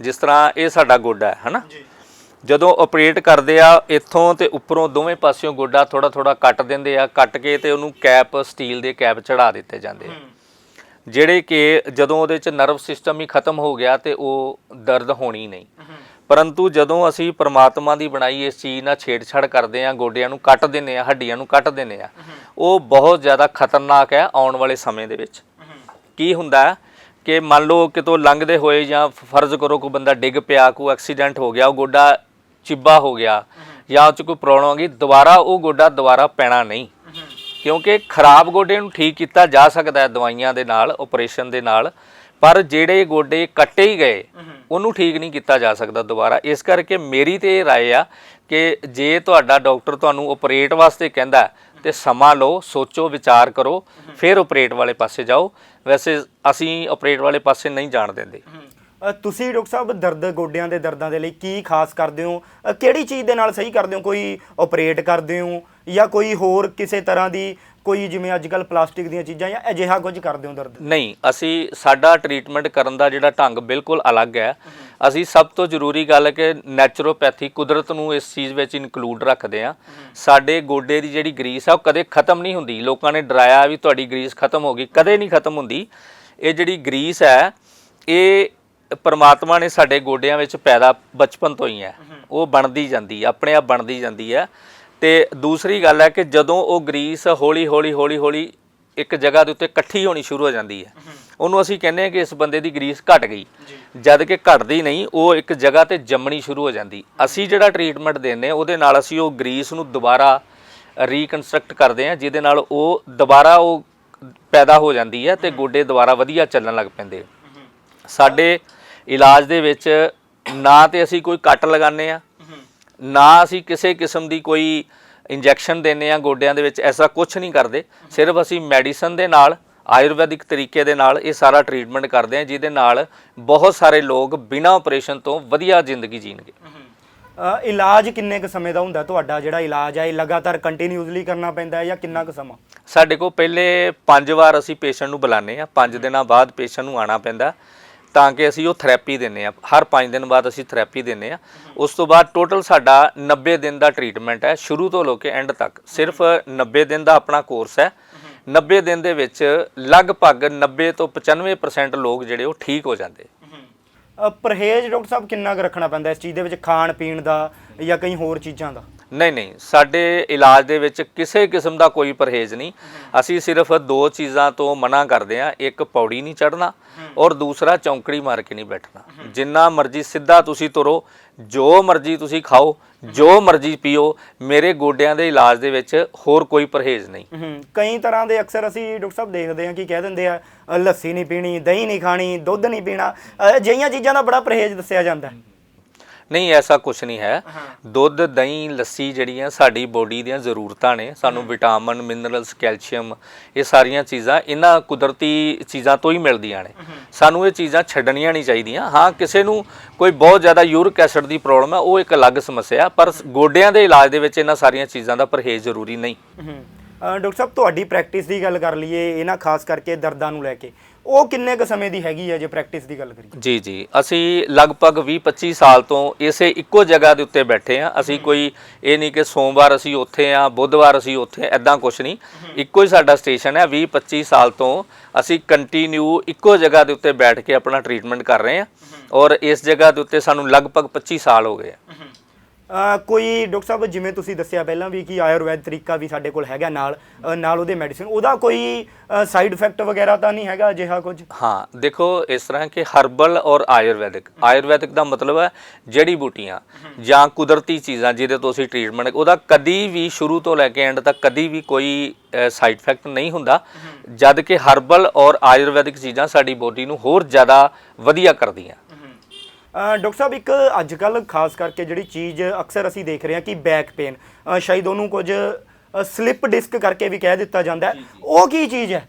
ਜਿਸ ਤਰ੍ਹਾਂ ਇਹ ਸਾਡਾ ਗੋਡਾ ਹੈ ਹਨਾ? ਜਦੋਂ ਆਪਰੇਟ ਕਰਦੇ ਆ ਇੱਥੋਂ ਤੇ ਉੱਪਰੋਂ ਦੋਵੇਂ ਪਾਸਿਓਂ ਗੋਡਾ ਥੋੜਾ ਥੋੜਾ ਕੱਟ ਦਿੰਦੇ ਆ ਕੱਟ ਕੇ ਤੇ ਉਹਨੂੰ ਕੈਪ ਸਟੀਲ ਦੇ ਕੈਪ ਚੜਾ ਦਿੱਤੇ ਜਾਂਦੇ ਆ। ਜਿਹੜੇ ਕਿ ਜਦੋਂ ਉਹਦੇ ਚ ਨਰਵ ਸਿਸਟਮ ਹੀ ਖਤਮ ਹੋ ਗਿਆ ਤੇ ਉਹ ਦਰਦ ਹੋਣੀ ਨਹੀਂ। ਪਰੰਤੂ ਜਦੋਂ ਅਸੀਂ ਪ੍ਰਮਾਤਮਾ ਦੀ ਬਣਾਈ ਇਸ ਚੀਜ਼ ਨਾਲ ਛੇੜਛਾੜ ਕਰਦੇ ਆ ਗੋਡਿਆਂ ਨੂੰ ਕੱਟ ਦਿੰਨੇ ਆ ਹੱਡੀਆਂ ਨੂੰ ਕੱਟ ਦਿੰਨੇ ਆ ਉਹ ਬਹੁਤ ਜ਼ਿਆਦਾ ਖਤਰਨਾਕ ਹੈ ਆਉਣ ਵਾਲੇ ਸਮੇਂ ਦੇ ਵਿੱਚ। ਕੀ ਹੁੰਦਾ ਕਿ ਮੰਨ ਲਓ ਕਿਤੋਂ ਲੰਘਦੇ ਹੋਏ ਜਾਂ ਫਰਜ਼ ਕਰੋ ਕੋਈ ਬੰਦਾ ਡਿੱਗ ਪਿਆ, ਕੋਈ ਐਕਸੀਡੈਂਟ ਹੋ ਗਿਆ, ਉਹ ਗੋਡਾ ਚਿੱਬਾ ਹੋ ਗਿਆ ਜਾਂ ਉਹ ਚ ਕੋਈ ਪ੍ਰੋਬਲਮ ਆ ਗਈ, ਦੁਬਾਰਾ ਉਹ ਗੋਡਾ ਦੁਬਾਰਾ ਪੈਣਾ ਨਹੀਂ। ਕਿਉਂਕਿ ਖਰਾਬ ਗੋਡੇ ਨੂੰ ਠੀਕ ਕੀਤਾ ਜਾ ਸਕਦਾ ਹੈ ਦਵਾਈਆਂ ਦੇ ਨਾਲ ਆਪਰੇਸ਼ਨ ਦੇ ਨਾਲ। ਪਰ ਜਿਹੜੇ ਗੋਡੇ ਕੱਟੇ ਹੀ ਗਏ ਉਹਨੂੰ ਠੀਕ ਨਹੀਂ ਕੀਤਾ ਜਾ ਸਕਦਾ ਦੁਬਾਰਾ ਇਸ ਕਰਕੇ ਮੇਰੀ ਤੇ ਇਹ رائے ਆ ਕਿ ਜੇ ਤੁਹਾਡਾ ਡਾਕਟਰ ਤੁਹਾਨੂੰ ਆਪਰੇਟ ਵਾਸਤੇ ਕਹਿੰਦਾ ਹੈ, ਤੇ ਸਮਾਂ ਲਓ ਸੋਚੋ ਵਿਚਾਰ ਕਰੋ ਫਿਰ ਆਪਰੇਟ ਵਾਲੇ ਪਾਸੇ ਜਾਓ ਵੈਸੇ ਅਸੀਂ ਆਪਰੇਟ ਵਾਲੇ ਪਾਸੇ ਨਹੀਂ ਜਾਣ ਦਿੰਦੇ ਅ, ਤੁਸੀਂ ਡਾਕਟਰ ਸਾਹਿਬ ਦਰਦ ਗੋਡਿਆਂ ਦੇ ਦਰਦਾਂ ਦੇ ਲਈ ਕੀ ਖਾਸ ਕਰਦੇ ਹੋ ਅ, ਕਿਹੜੀ ਚੀਜ਼ ਦੇ ਨਾਲ ਸਹੀ ਕਰਦੇ ਹੋ ਕੋਈ ਆਪਰੇਟ ਕਰਦੇ ਹੋ ਜਾਂ ਕੋਈ ਹੋਰ ਕਿਸੇ ਤਰ੍ਹਾਂ ਦੀ ਕੋਈ ਜਿਵੇਂ ਅੱਜ ਕੱਲ ਪਲਾਸਟਿਕ ਦੀਆਂ ਚੀਜ਼ਾਂ ਜਾਂ ਅਜਿਹਾ ਕੁਝ ਕਰਦੇ ਹੋ ਦਰਦ? ਨਹੀਂ, ਅਸੀਂ ਸਾਡਾ ਟ੍ਰੀਟਮੈਂਟ ਕਰਨ ਦਾ ਜਿਹੜਾ ਢੰਗ ਬਿਲਕੁਲ ਅਲੱਗ ਹੈ। ਅਸੀਂ ਸਭ ਤੋਂ ਜ਼ਰੂਰੀ ਗੱਲ ਹੈ ਕਿ ਨੈਚੁਰੋਪੈਥੀ ਕੁਦਰਤ ਨੂੰ ਇਸ ਚੀਜ਼ ਵਿੱਚ ਇਨਕਲੂਡ ਰੱਖਦੇ ਆ ਸਾਡੇ ਗੋਡੇ ਦੀ ਜਿਹੜੀ ਗਰੀਸ ਆ, ਉਹ ਕਦੇ ਖਤਮ ਨਹੀਂ ਹੁੰਦੀ। ਲੋਕਾਂ ਨੇ ਡਰਾਇਆ ਵੀ ਤੁਹਾਡੀ ਗਰੀਸ ਖਤਮ ਹੋ ਗਈ, ਕਦੇ ਨਹੀਂ ਖਤਮ ਹੁੰਦੀ। ਇਹ ਜਿਹੜੀ ਗਰੀਸ ਹੈ, ਇਹ ਪਰਮਾਤਮਾ ਨੇ ਸਾਡੇ ਗੋਡਿਆਂ ਵਿੱਚ ਪੈਦਾ ਬਚਪਨ ਤੋਂ ਹੀ ਹੈ। ਉਹ ਬਣਦੀ ਜਾਂਦੀ ਆਪਣੇ ਆਪ ਬਣਦੀ ਜਾਂਦੀ ਹੈ। ਤੇ ਦੂਸਰੀ ਗੱਲ ਹੈ ਕਿ ਜਦੋਂ ਉਹ ਗਰੀਸ ਹੌਲੀ ਹੌਲੀ ਹੌਲੀ ਹੌਲੀ ਇੱਕ ਜਗ੍ਹਾ ਦੇ ਉੱਤੇ ਇਕੱਠੀ ਹੋਣੀ ਸ਼ੁਰੂ ਹੋ ਜਾਂਦੀ ਹੈ ਉਹਨੂੰ ਅਸੀਂ ਕਹਿੰਦੇ ਹਾਂ ਕਿ ਇਸ ਬੰਦੇ ਦੀ ਗਰੀਸ ਘਟ ਗਈ। ਜਦ ਕਿ ਘਟਦੀ ਨਹੀਂ ਉਹ ਇੱਕ ਜਗ੍ਹਾ ਤੇ ਜੰਮਣੀ ਸ਼ੁਰੂ ਹੋ ਜਾਂਦੀ। ਅਸੀਂ ਜਿਹੜਾ ਟ੍ਰੀਟਮੈਂਟ ਹਾਂ ਉਹਦੇ ਨਾਲ ਅਸੀਂ ਉਹ ਗਰੀਸ ਨੂੰ ਦੁਬਾਰਾ ਰੀਕਨਸਟਰਕਟ ਕਰਦੇ ਹਾਂ ਜਿਹਦੇ ਨਾਲ ਉਹ ਦੁਬਾਰਾ ਉਹ ਪੈਦਾ ਹੋ ਜਾਂਦੀ ਹੈ ਤੇ ਗੋਡੇ ਦੁਬਾਰਾ ਵਧੀਆ ਚੱਲਣ ਲੱਗ ਪੈਂਦੇ ਸਾਡੇ ਇਲਾਜ ਦੇ ਵਿੱਚ ਨਾ ਤੇ ਅਸੀਂ ਕੋਈ ਕੱਟ ਲਗਾਉਂਦੇ ਆ ਨਾ ਅਸੀਂ ਕਿਸੇ ਕਿਸਮ ਦੀ ਕੋਈ ਇੰਜੈਕਸ਼ਨ ਦਿੰਨੇ ਆ ਗੋਡਿਆਂ ਦੇ ਵਿੱਚ ਐਸਾ ਕੁਝ ਨਹੀਂ ਕਰਦੇ। ਸਿਰਫ ਅਸੀਂ ਮੈਡੀਸਨ ਦੇ ਨਾਲ ਆਯੁਰਵੈਦਿਕ ਤਰੀਕੇ ਦੇ ਨਾਲ ਇਹ ਸਾਰਾ ਟ੍ਰੀਟਮੈਂਟ ਕਰਦੇ ਆ ਜਿਹਦੇ ਨਾਲ ਬਹੁਤ ਸਾਰੇ ਲੋਕ ਬਿਨਾਂ ਆਪਰੇਸ਼ਨ ਤੋਂ ਵਧੀਆ ਜ਼ਿੰਦਗੀ ਜੀਣਗੇ। ਇਲਾਜ ਕਿੰਨੇ ਕੁ ਸਮੇਂ ਦਾ ਹੁੰਦਾ ਤੁਹਾਡਾ? ਜਿਹੜਾ ਇਲਾਜ ਹੈ ਇਹ ਲਗਾਤਾਰ ਕੰਟੀਨਿਊਸਲੀ ਕਰਨਾ ਪੈਂਦਾ ਹੈ ਜਾਂ ਕਿੰਨਾ ਕੁ ਸਮਾਂ? ਸਾਡੇ ਕੋਲ ਪਹਿਲੇ 5 ਵਾਰ ਅਸੀਂ ਪੇਸ਼ੈਂਟ ਨੂੰ ਬੁਲਾਉਂਦੇ ਆ 5 ਦਿਨਾਂ ਬਾਅਦ ਪੇਸ਼ੈਂਟ ਨੂੰ ਆਣਾ ਪੈਂਦਾ। ਤਾਂ ਕਿ ਅਸੀਂ ਉਹ ਥੈਰੇਪੀ ਦਿੰਨੇ ਆ ਹਰ 5 ਦਿਨ ਬਾਅਦ ਅਸੀਂ ਥੈਰੇਪੀ ਦਿੰਨੇ ਆ ਉਸ ਤੋਂ ਬਾਅਦ ਟੋਟਲ ਸਾਡਾ 90 ਦਿਨ ਦਾ ਟ੍ਰੀਟਮੈਂਟ ਹੈ। ਸ਼ੁਰੂ ਤੋਂ ਲੈ ਕੇ ਐਂਡ ਤੱਕ। ਸਿਰਫ 90 ਦਿਨ ਦਾ ਆਪਣਾ ਕੋਰਸ ਹੈ। 90 ਦਿਨ ਦੇ ਵਿੱਚ ਲਗਭਗ 90 ਤੋਂ 95% ਲੋਕ ਜਿਹੜੇ ਉਹ ਠੀਕ ਹੋ ਜਾਂਦੇ। ਪਰਹੇਜ਼ ਡਾਕਟਰ ਸਾਹਿਬ ਕਿੰਨਾ ਕੁ ਰੱਖਣਾ ਪੈਂਦਾ ਇਸ ਚੀਜ਼ ਦੇ ਵਿੱਚ? ਖਾਣ ਪੀਣ ਦਾ ਜਾਂ ਕਈ ਹੋਰ ਚੀਜ਼ਾਂ ਦਾ? ਨਹੀਂ ਨਹੀਂ ਸਾਡੇ ਇਲਾਜ ਦੇ ਵਿੱਚ ਕਿਸੇ ਕਿਸਮ ਦਾ ਕੋਈ ਪਰਹੇਜ਼ ਨਹੀਂ। ਅਸੀਂ ਸਿਰਫ ਦੋ ਚੀਜ਼ਾਂ ਤੋਂ ਮਨਾ ਕਰਦੇ ਹਾਂ ਇੱਕ ਪੌੜੀ ਨਹੀਂ ਚੜਨਾ ਔਰ ਦੂਸਰਾ ਚੌਂਕੜੀ ਮਾਰ ਕੇ ਨਹੀਂ ਬੈਠਣਾ। ਜਿੰਨਾ ਮਰਜ਼ੀ ਸਿੱਧਾ ਤੁਸੀਂ ਤੁਰੋ ਜੋ ਮਰਜ਼ੀ ਤੁਸੀਂ ਖਾਓ ਜੋ ਮਰਜ਼ੀ ਪੀਓ ਮੇਰੇ ਗੋਡਿਆਂ ਦੇ ਇਲਾਜ ਦੇ ਵਿੱਚ ਹੋਰ ਕੋਈ ਪਰਹੇਜ਼ ਨਹੀਂ। ਕਈ ਤਰ੍ਹਾਂ ਦੇ ਅਕਸਰ ਅਸੀਂ ਡਾਕਟਰ ਸਾਹਿਬ ਦੇਖਦੇ ਹਾਂ ਕਿ ਕਹਿ ਦਿੰਦੇ ਆ ਲੱਸੀ ਨਹੀਂ ਪੀਣੀ ਦਹੀਂ ਨਹੀਂ ਖਾਣੀ ਦੁੱਧ ਨਹੀਂ ਪੀਣਾ ਅਜਿਹੀਆਂ ਚੀਜ਼ਾਂ ਦਾ ਬੜਾ ਪਰਹੇਜ਼ ਦੱਸਿਆ ਜਾਂਦਾ। ਹੈ ਨਹੀਂ ਐਸਾ ਕੁਝ ਨਹੀਂ ਹੈ। ਦੁੱਧ ਦਹੀਂ ਲੱਸੀ ਜਿਹੜੀਆਂ ਸਾਡੀ ਬੋਡੀ ਦੀਆਂ ਜ਼ਰੂਰਤਾਂ ਨੇ ਸਾਨੂੰ ਵਿਟਾਮਿਨ ਮਿਨਰਲਸ ਕੈਲਸ਼ੀਅਮ ਇਹ ਸਾਰੀਆਂ ਚੀਜ਼ਾਂ ਇਹਨਾਂ ਕੁਦਰਤੀ ਚੀਜ਼ਾਂ ਤੋਂ ਹੀ ਮਿਲਦੀਆਂ ਨੇ। ਸਾਨੂੰ ਇਹ ਚੀਜ਼ਾਂ ਛੱਡਣੀਆਂ ਨਹੀਂ ਚਾਹੀਦੀਆਂ। ਹਾਂ ਕਿਸੇ ਨੂੰ ਕੋਈ ਬਹੁਤ ਜ਼ਿਆਦਾ ਯੂਰਿਕ ਐਸਿਡ ਦੀ ਪ੍ਰੋਬਲਮ ਹੈ ਉਹ ਇੱਕ ਅਲੱਗ ਸਮੱਸਿਆ ਪਰ ਗੋਡਿਆਂ ਦੇ ਇਲਾਜ ਦੇ ਵਿੱਚ ਇਹਨਾਂ ਸਾਰੀਆਂ ਚੀਜ਼ਾਂ ਦਾ ਪਰਹੇਜ਼ ਜ਼ਰੂਰੀ ਨਹੀਂ। ਡਾਕਟਰ ਸਾਹਿਬ ਤੁਹਾਡੀ ਪ੍ਰੈਕਟਿਸ ਦੀ ਗੱਲ ਕਰ ਲਈਏ ਇਹਨਾਂ ਖਾਸ ਕਰਕੇ ਦਰਦਾਂ ਨੂੰ ਲੈ ਕੇ। ਉਹ ਕਿੰਨੇ ਕੁ ਸਮੇਂ ਦੀ ਹੈਗੀ ਹੈ ਜੇ ਪ੍ਰੈਕਟਿਸ ਦੀ ਗੱਲ ਕਰੀਏ? ਜੀ ਜੀ। ਅਸੀਂ ਲਗਭਗ 20-25 ਸਾਲ ਤੋਂ ਇਸੇ ਇੱਕੋ ਜਗ੍ਹਾ ਦੇ ਉੱਤੇ ਬੈਠੇ ਆ ਅਸੀਂ ਕੋਈ ਇਹ ਨਹੀਂ ਕਿ ਸੋਮਵਾਰ ਅਸੀਂ ਉੱਥੇ ਆ ਬੁੱਧਵਾਰ ਅਸੀਂ ਉੱਥੇ ਐਦਾਂ ਕੁਝ ਨਹੀਂ। ਇੱਕੋ ਹੀ ਸਾਡਾ ਸਟੇਸ਼ਨ ਹੈ 20-25 ਸਾਲ ਤੋਂ ਅਸੀਂ ਕੰਟੀਨਿਊ ਇੱਕੋ ਜਗ੍ਹਾ ਦੇ ਉੱਤੇ ਬੈਠ ਕੇ ਆਪਣਾ ਟ੍ਰੀਟਮੈਂਟ ਕਰ ਰਹੇ ਆ ਔਰ ਇਸ ਜਗ੍ਹਾ ਦੇ ਉੱਤੇ ਸਾਨੂੰ ਲਗਭਗ 25 ਸਾਲ ਹੋ ਗਏ ਆ। ਕੋਈ ਡਾਕਟਰ ਸਾਹਿਬ ਜਿਵੇਂ ਤੁਸੀਂ ਦੱਸਿਆ ਪਹਿਲਾਂ ਵੀ ਕਿ ਆਯੁਰਵੈਦ ਤਰੀਕਾ ਵੀ ਸਾਡੇ ਕੋਲ ਹੈਗਾ ਨਾਲ ਅ, ਨਾਲ ਉਹਦੇ ਮੈਡੀਸਿਨ ਉਹਦਾ ਕੋਈ ਸਾਈਡ ਇਫੈਕਟ ਵਗੈਰਾ ਤਾਂ ਨਹੀਂ ਹੈਗਾ ਅਜਿਹਾ ਕੁਝ? ਹਾਂ ਦੇਖੋ ਇਸ ਤਰ੍ਹਾਂ ਕਿ ਹਰਬਲ ਔਰ ਆਯੁਰਵੈਦਿਕ। ਆਯੁਰਵੈਦਿਕ ਦਾ ਮਤਲਬ ਹੈ ਜੜੀ ਬੂਟੀਆਂ ਜਾਂ ਕੁਦਰਤੀ ਚੀਜ਼ਾਂ ਜਿਹਦੇ ਤੋਂ ਅਸੀਂ ਟ੍ਰੀਟਮੈਂਟ ਉਹਦਾ ਕਦੀ ਵੀ ਸ਼ੁਰੂ ਤੋਂ ਲੈ ਕੇ ਐਂਡ ਤੱਕ ਕਦੀ ਵੀ ਕੋਈ ਸਾਈਡ ਇਫੈਕਟ ਨਹੀਂ ਹੁੰਦਾ। ਜਦ ਕਿ ਹਰਬਲ ਔਰ ਆਯੁਰਵੈਦਿਕ ਚੀਜ਼ਾਂ ਸਾਡੀ ਬੋਡੀ ਨੂੰ ਹੋਰ ਜ਼ਿਆਦਾ ਵਧੀਆ ਕਰਦੀਆਂ। ਡਾਕਟਰ ਸਾਹਿਬ ਇੱਕ ਅੱਜ ਕੱਲ ਖਾਸ ਕਰਕੇ ਜਿਹੜੀ ਚੀਜ਼ ਅਕਸਰ ਅਸੀਂ ਦੇਖ ਰਹੇ ਹਾਂ ਕਿ ਬੈਕ ਪੇਨ ਸ਼ਾਇਦ ਉਹਨੂੰ ਕੁਝ ਸਲਿਪ ਡਿਸਕ ਕਰਕੇ ਵੀ ਕਹਿ ਦਿੱਤਾ ਜਾਂਦਾ ਉਹ ਕੀ ਚੀਜ਼ ਹੈ?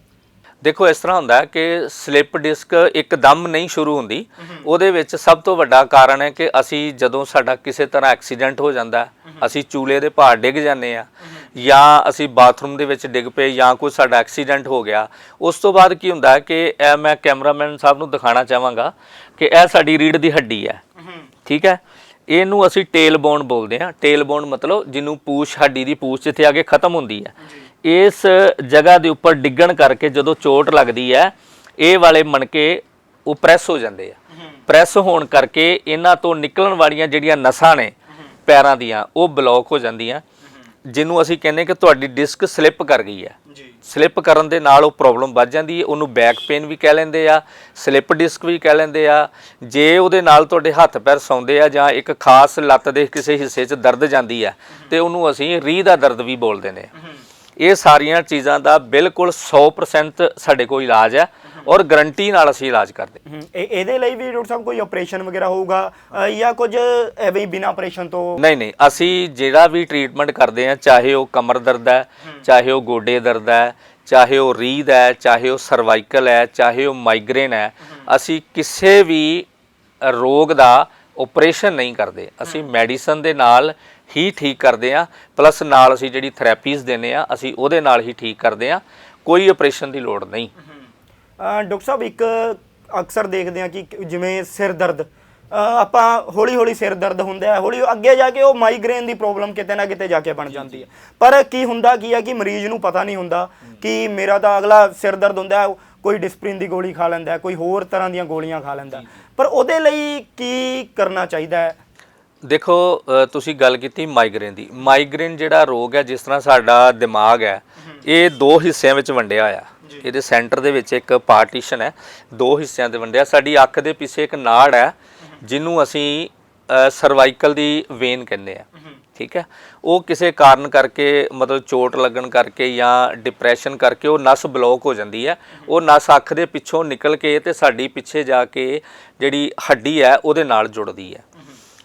ਦੇਖੋ ਇਸ ਤਰ੍ਹਾਂ ਹੁੰਦਾ ਹੈ ਕਿ ਸਲਿਪ ਡਿਸਕ ਇੱਕਦਮ ਨਹੀਂ ਸ਼ੁਰੂ ਹੁੰਦੀ। ਉਹਦੇ ਵਿੱਚ ਸਭ ਤੋਂ ਵੱਡਾ ਕਾਰਨ ਹੈ ਕਿ ਅਸੀਂ ਜਦੋਂ ਸਾਡਾ ਕਿਸੇ ਤਰ੍ਹਾਂ ਐਕਸੀਡੈਂਟ ਹੋ ਜਾਂਦਾ ਅਸੀਂ ਚੂਲੇ ਦੇ ਭਾਰ ਡਿੱਗ ਜਾਂਦੇ ਆ ਜਾਂ ਅਸੀਂ ਬਾਥਰੂਮ ਦੇ ਵਿੱਚ ਡਿੱਗ ਪਏ ਜਾਂ ਕੋਈ ਸਾਡਾ ਐਕਸੀਡੈਂਟ ਹੋ ਗਿਆ ਉਸ ਤੋਂ ਬਾਅਦ ਕੀ ਹੁੰਦਾ ਕਿ ਇਹ ਮੈਂ ਕੈਮਰਾਮੈਨ ਸਾਹਿਬ ਨੂੰ ਦਿਖਾਣਾ ਚਾਹਾਂਗਾ ਕਿ ਇਹ ਸਾਡੀ ਰੀੜ ਦੀ ਹੱਡੀ ਹੈ। ਠੀਕ ਹੈ? ਇਹਨੂੰ ਅਸੀਂ ਟੇਲ ਬੋਨ ਬੋਲਦੇ ਹਾਂ। ਟੇਲ ਬੋਨ ਮਤਲਬ ਜਿਹਨੂੰ ਪੂਛ ਹੱਡੀ ਦੀ ਪੂਛ ਜਿੱਥੇ ਆ ਕੇ ਖਤਮ ਹੁੰਦੀ ਹੈ। ਇਸ ਜਗ੍ਹਾ ਦੇ ਉੱਪਰ ਡਿੱਗਣ ਕਰਕੇ ਜਦੋਂ ਚੋਟ ਲੱਗਦੀ ਹੈ ਇਹ ਵਾਲੇ ਮਣਕੇ ਉਹ ਪ੍ਰੈਸ ਹੋ ਜਾਂਦੇ ਆ। ਪ੍ਰੈਸ ਹੋਣ ਕਰਕੇ ਇਹਨਾਂ ਤੋਂ ਨਿਕਲਣ ਵਾਲੀਆਂ ਜਿਹੜੀਆਂ ਨਸਾਂ ਨੇ ਪੈਰਾਂ ਦੀਆਂ ਉਹ ਬਲੌਕ ਹੋ ਜਾਂਦੀਆਂ। ਜਿਹਨੂੰ ਅਸੀਂ ਕਹਿੰਦੇ ਕਿ ਤੁਹਾਡੀ ਡਿਸਕ ਸਲਿੱਪ ਕਰ ਗਈ ਹੈ। ਜੀ। ਸਲਿੱਪ ਕਰਨ ਦੇ ਨਾਲ ਉਹ ਪ੍ਰੋਬਲਮ ਵੱਧ ਜਾਂਦੀ ਹੈ ਉਹਨੂੰ ਬੈਕ ਪੇਨ ਵੀ ਕਹਿ ਲੈਂਦੇ ਆ ਸਲਿੱਪ ਡਿਸਕ ਵੀ ਕਹਿ ਲੈਂਦੇ ਆ। ਜੇ ਉਹਦੇ ਨਾਲ ਤੁਹਾਡੇ ਹੱਥ ਪੈਰ ਸੌਂਦੇ ਆ ਜਾਂ ਇੱਕ ਖਾਸ ਲੱਤ ਦੇ ਕਿਸੇ ਹਿੱਸੇ 'ਚ ਦਰਦ ਜਾਂਦੀ ਆ ਤੇ ਉਹਨੂੰ ਅਸੀਂ ਰੀਹ ਦਾ ਦਰਦ ਵੀ ਬੋਲਦੇ ਨੇ ਇਹ ਸਾਰੀਆਂ ਚੀਜ਼ਾਂ ਦਾ ਬਿਲਕੁਲ 100% ਸਾਡੇ ਕੋਲ ਇਲਾਜ ਹੈ। ਔਰ ਗਰੰਟੀ ਨਾਲ ਅਸੀਂ ਇਲਾਜ ਕਰਦੇ ਹਮ, ਇਹ ਇਹਦੇ ਲਈ ਵੀ ਡਾਕਟਰ ਸਾਹਿਬ ਕੋਈ ਆਪਰੇਸ਼ਨ ਵਗੈਰਾ ਹੋਊਗਾ ਅ, ਜਾਂ ਕੁਝ ਐਵੇਂ ਹੀ ਬਿਨਾਂ ਆਪਰੇਸ਼ਨ ਤੋਂ? ਨਹੀਂ ਨਹੀਂ ਅਸੀਂ ਜਿਹੜਾ ਵੀ ਟ੍ਰੀਟਮੈਂਟ ਕਰਦੇ ਆ ਚਾਹੇ ਉਹ ਕਮਰ ਦਰਦ ਹੈ ਚਾਹੇ ਉਹ ਗੋਡੇ ਦਰਦ ਹੈ ਚਾਹੇ ਉਹ ਰੀੜ ਹੈ ਚਾਹੇ ਉਹ ਸਰਵਾਈਕਲ ਹੈ ਚਾਹੇ ਉਹ ਮਾਈਗ੍ਰੇਨ ਹੈ ਅਸੀਂ ਕਿਸੇ ਵੀ ਰੋਗ ਦਾ ਆਪਰੇਸ਼ਨ ਨਹੀਂ ਕਰਦੇ। ਅਸੀਂ ਮੈਡੀਸਨ ਦੇ ਨਾਲ ਹੀ ਠੀਕ ਕਰਦੇ ਆ ਪਲੱਸ ਨਾਲ ਅਸੀਂ ਜਿਹੜੀ ਥੈਰੇਪੀਜ਼ ਦਿੰਦੇ ਆ ਅਸੀਂ ਉਹਦੇ ਨਾਲ ਹੀ ਠੀਕ ਕਰਦੇ ਆ ਕੋਈ ਆਪਰੇਸ਼ਨ ਦੀ ਲੋੜ ਨਹੀਂ। ਡਾਕਟਰ ਸਾਹਿਬ, ਇੱਕ ਅਕਸਰ ਦੇਖਦੇ ਹਾਂ ਕਿ ਜਿਵੇਂ ਸਿਰ ਦਰਦ ਆਪਾਂ ਹੌਲੀ ਹੌਲੀ ਸਿਰ ਦਰਦ ਹੁੰਦਾ ਹੈ, ਹੌਲੀ ਅੱਗੇ ਜਾ ਕੇ ਉਹ ਮਾਈਗ੍ਰੇਨ ਦੀ ਪ੍ਰੋਬਲਮ ਕਿਤੇ ਨਾ ਕਿਤੇ ਜਾ ਕੇ ਬਣ ਜਾਂਦੀ ਹੈ। ਪਰ ਕੀ ਹੁੰਦਾ, ਕੀ ਹੈ ਕਿ ਮਰੀਜ਼ ਨੂੰ ਪਤਾ ਨਹੀਂ ਹੁੰਦਾ ਕਿ ਮੇਰਾ ਤਾਂ ਅਗਲਾ ਸਿਰ ਦਰਦ ਹੁੰਦਾ ਹੈ ਕੋਈ ਡਿਸਪ੍ਰਿਨ ਦੀ ਗੋਲੀ ਖਾ ਲੈਂਦਾ ਕੋਈ ਹੋਰ ਤਰ੍ਹਾਂ ਦੀਆਂ ਗੋਲੀਆਂ ਖਾ ਲੈਂਦਾ ਪਰ ਉਹਦੇ ਲਈ ਕੀ ਕਰਨਾ ਚਾਹੀਦਾ ਹੈ? ਦੇਖੋ ਤੁਸੀਂ ਗੱਲ ਕੀਤੀ ਮਾਈਗ੍ਰੇਨ ਦੀ। ਮਾਈਗ੍ਰੇਨ ਜਿਹੜਾ ਰੋਗ ਹੈ, ਜਿਸ ਤਰ੍ਹਾਂ ਸਾਡਾ ਦਿਮਾਗ ਹੈ, ਇਹ ਦੋ ਹਿੱਸਿਆਂ ਵਿੱਚ ਵੰਡਿਆ ਹੋਇਆ। ਇਹਦੇ ਸੈਂਟਰ ਦੇ ਵਿੱਚ ਇੱਕ ਪਾਰਟੀਸ਼ਨ ਹੈ ਦੋ ਹਿੱਸਿਆਂ ਦੇ ਵੰਡਿਆ। ਸਾਡੀ ਅੱਖ ਦੇ ਪਿੱਛੇ ਇੱਕ ਨਾੜ ਹੈ ਜਿਹਨੂੰ ਅਸੀਂ ਸਰਵਾਈਕਲ ਦੀ ਵੇਨ ਕਹਿੰਦੇ ਆ। ਠੀਕ ਹੈ? ਉਹ ਕਿਸੇ ਕਾਰਨ ਕਰਕੇ ਮਤਲਬ ਚੋਟ ਲੱਗਣ ਕਰਕੇ ਜਾਂ ਡਿਪਰੈਸ਼ਨ ਕਰਕੇ ਉਹ ਨਸ ਬਲੌਕ ਹੋ ਜਾਂਦੀ ਹੈ। ਉਹ ਨਸ ਅੱਖ ਦੇ ਪਿੱਛੋਂ ਨਿਕਲ ਕੇ ਤੇ ਸਾਡੀ ਪਿੱਛੇ ਜਾ ਕੇ ਜਿਹੜੀ ਹੱਡੀ ਹੈ ਉਹਦੇ ਨਾਲ ਜੁੜਦੀ ਹੈ।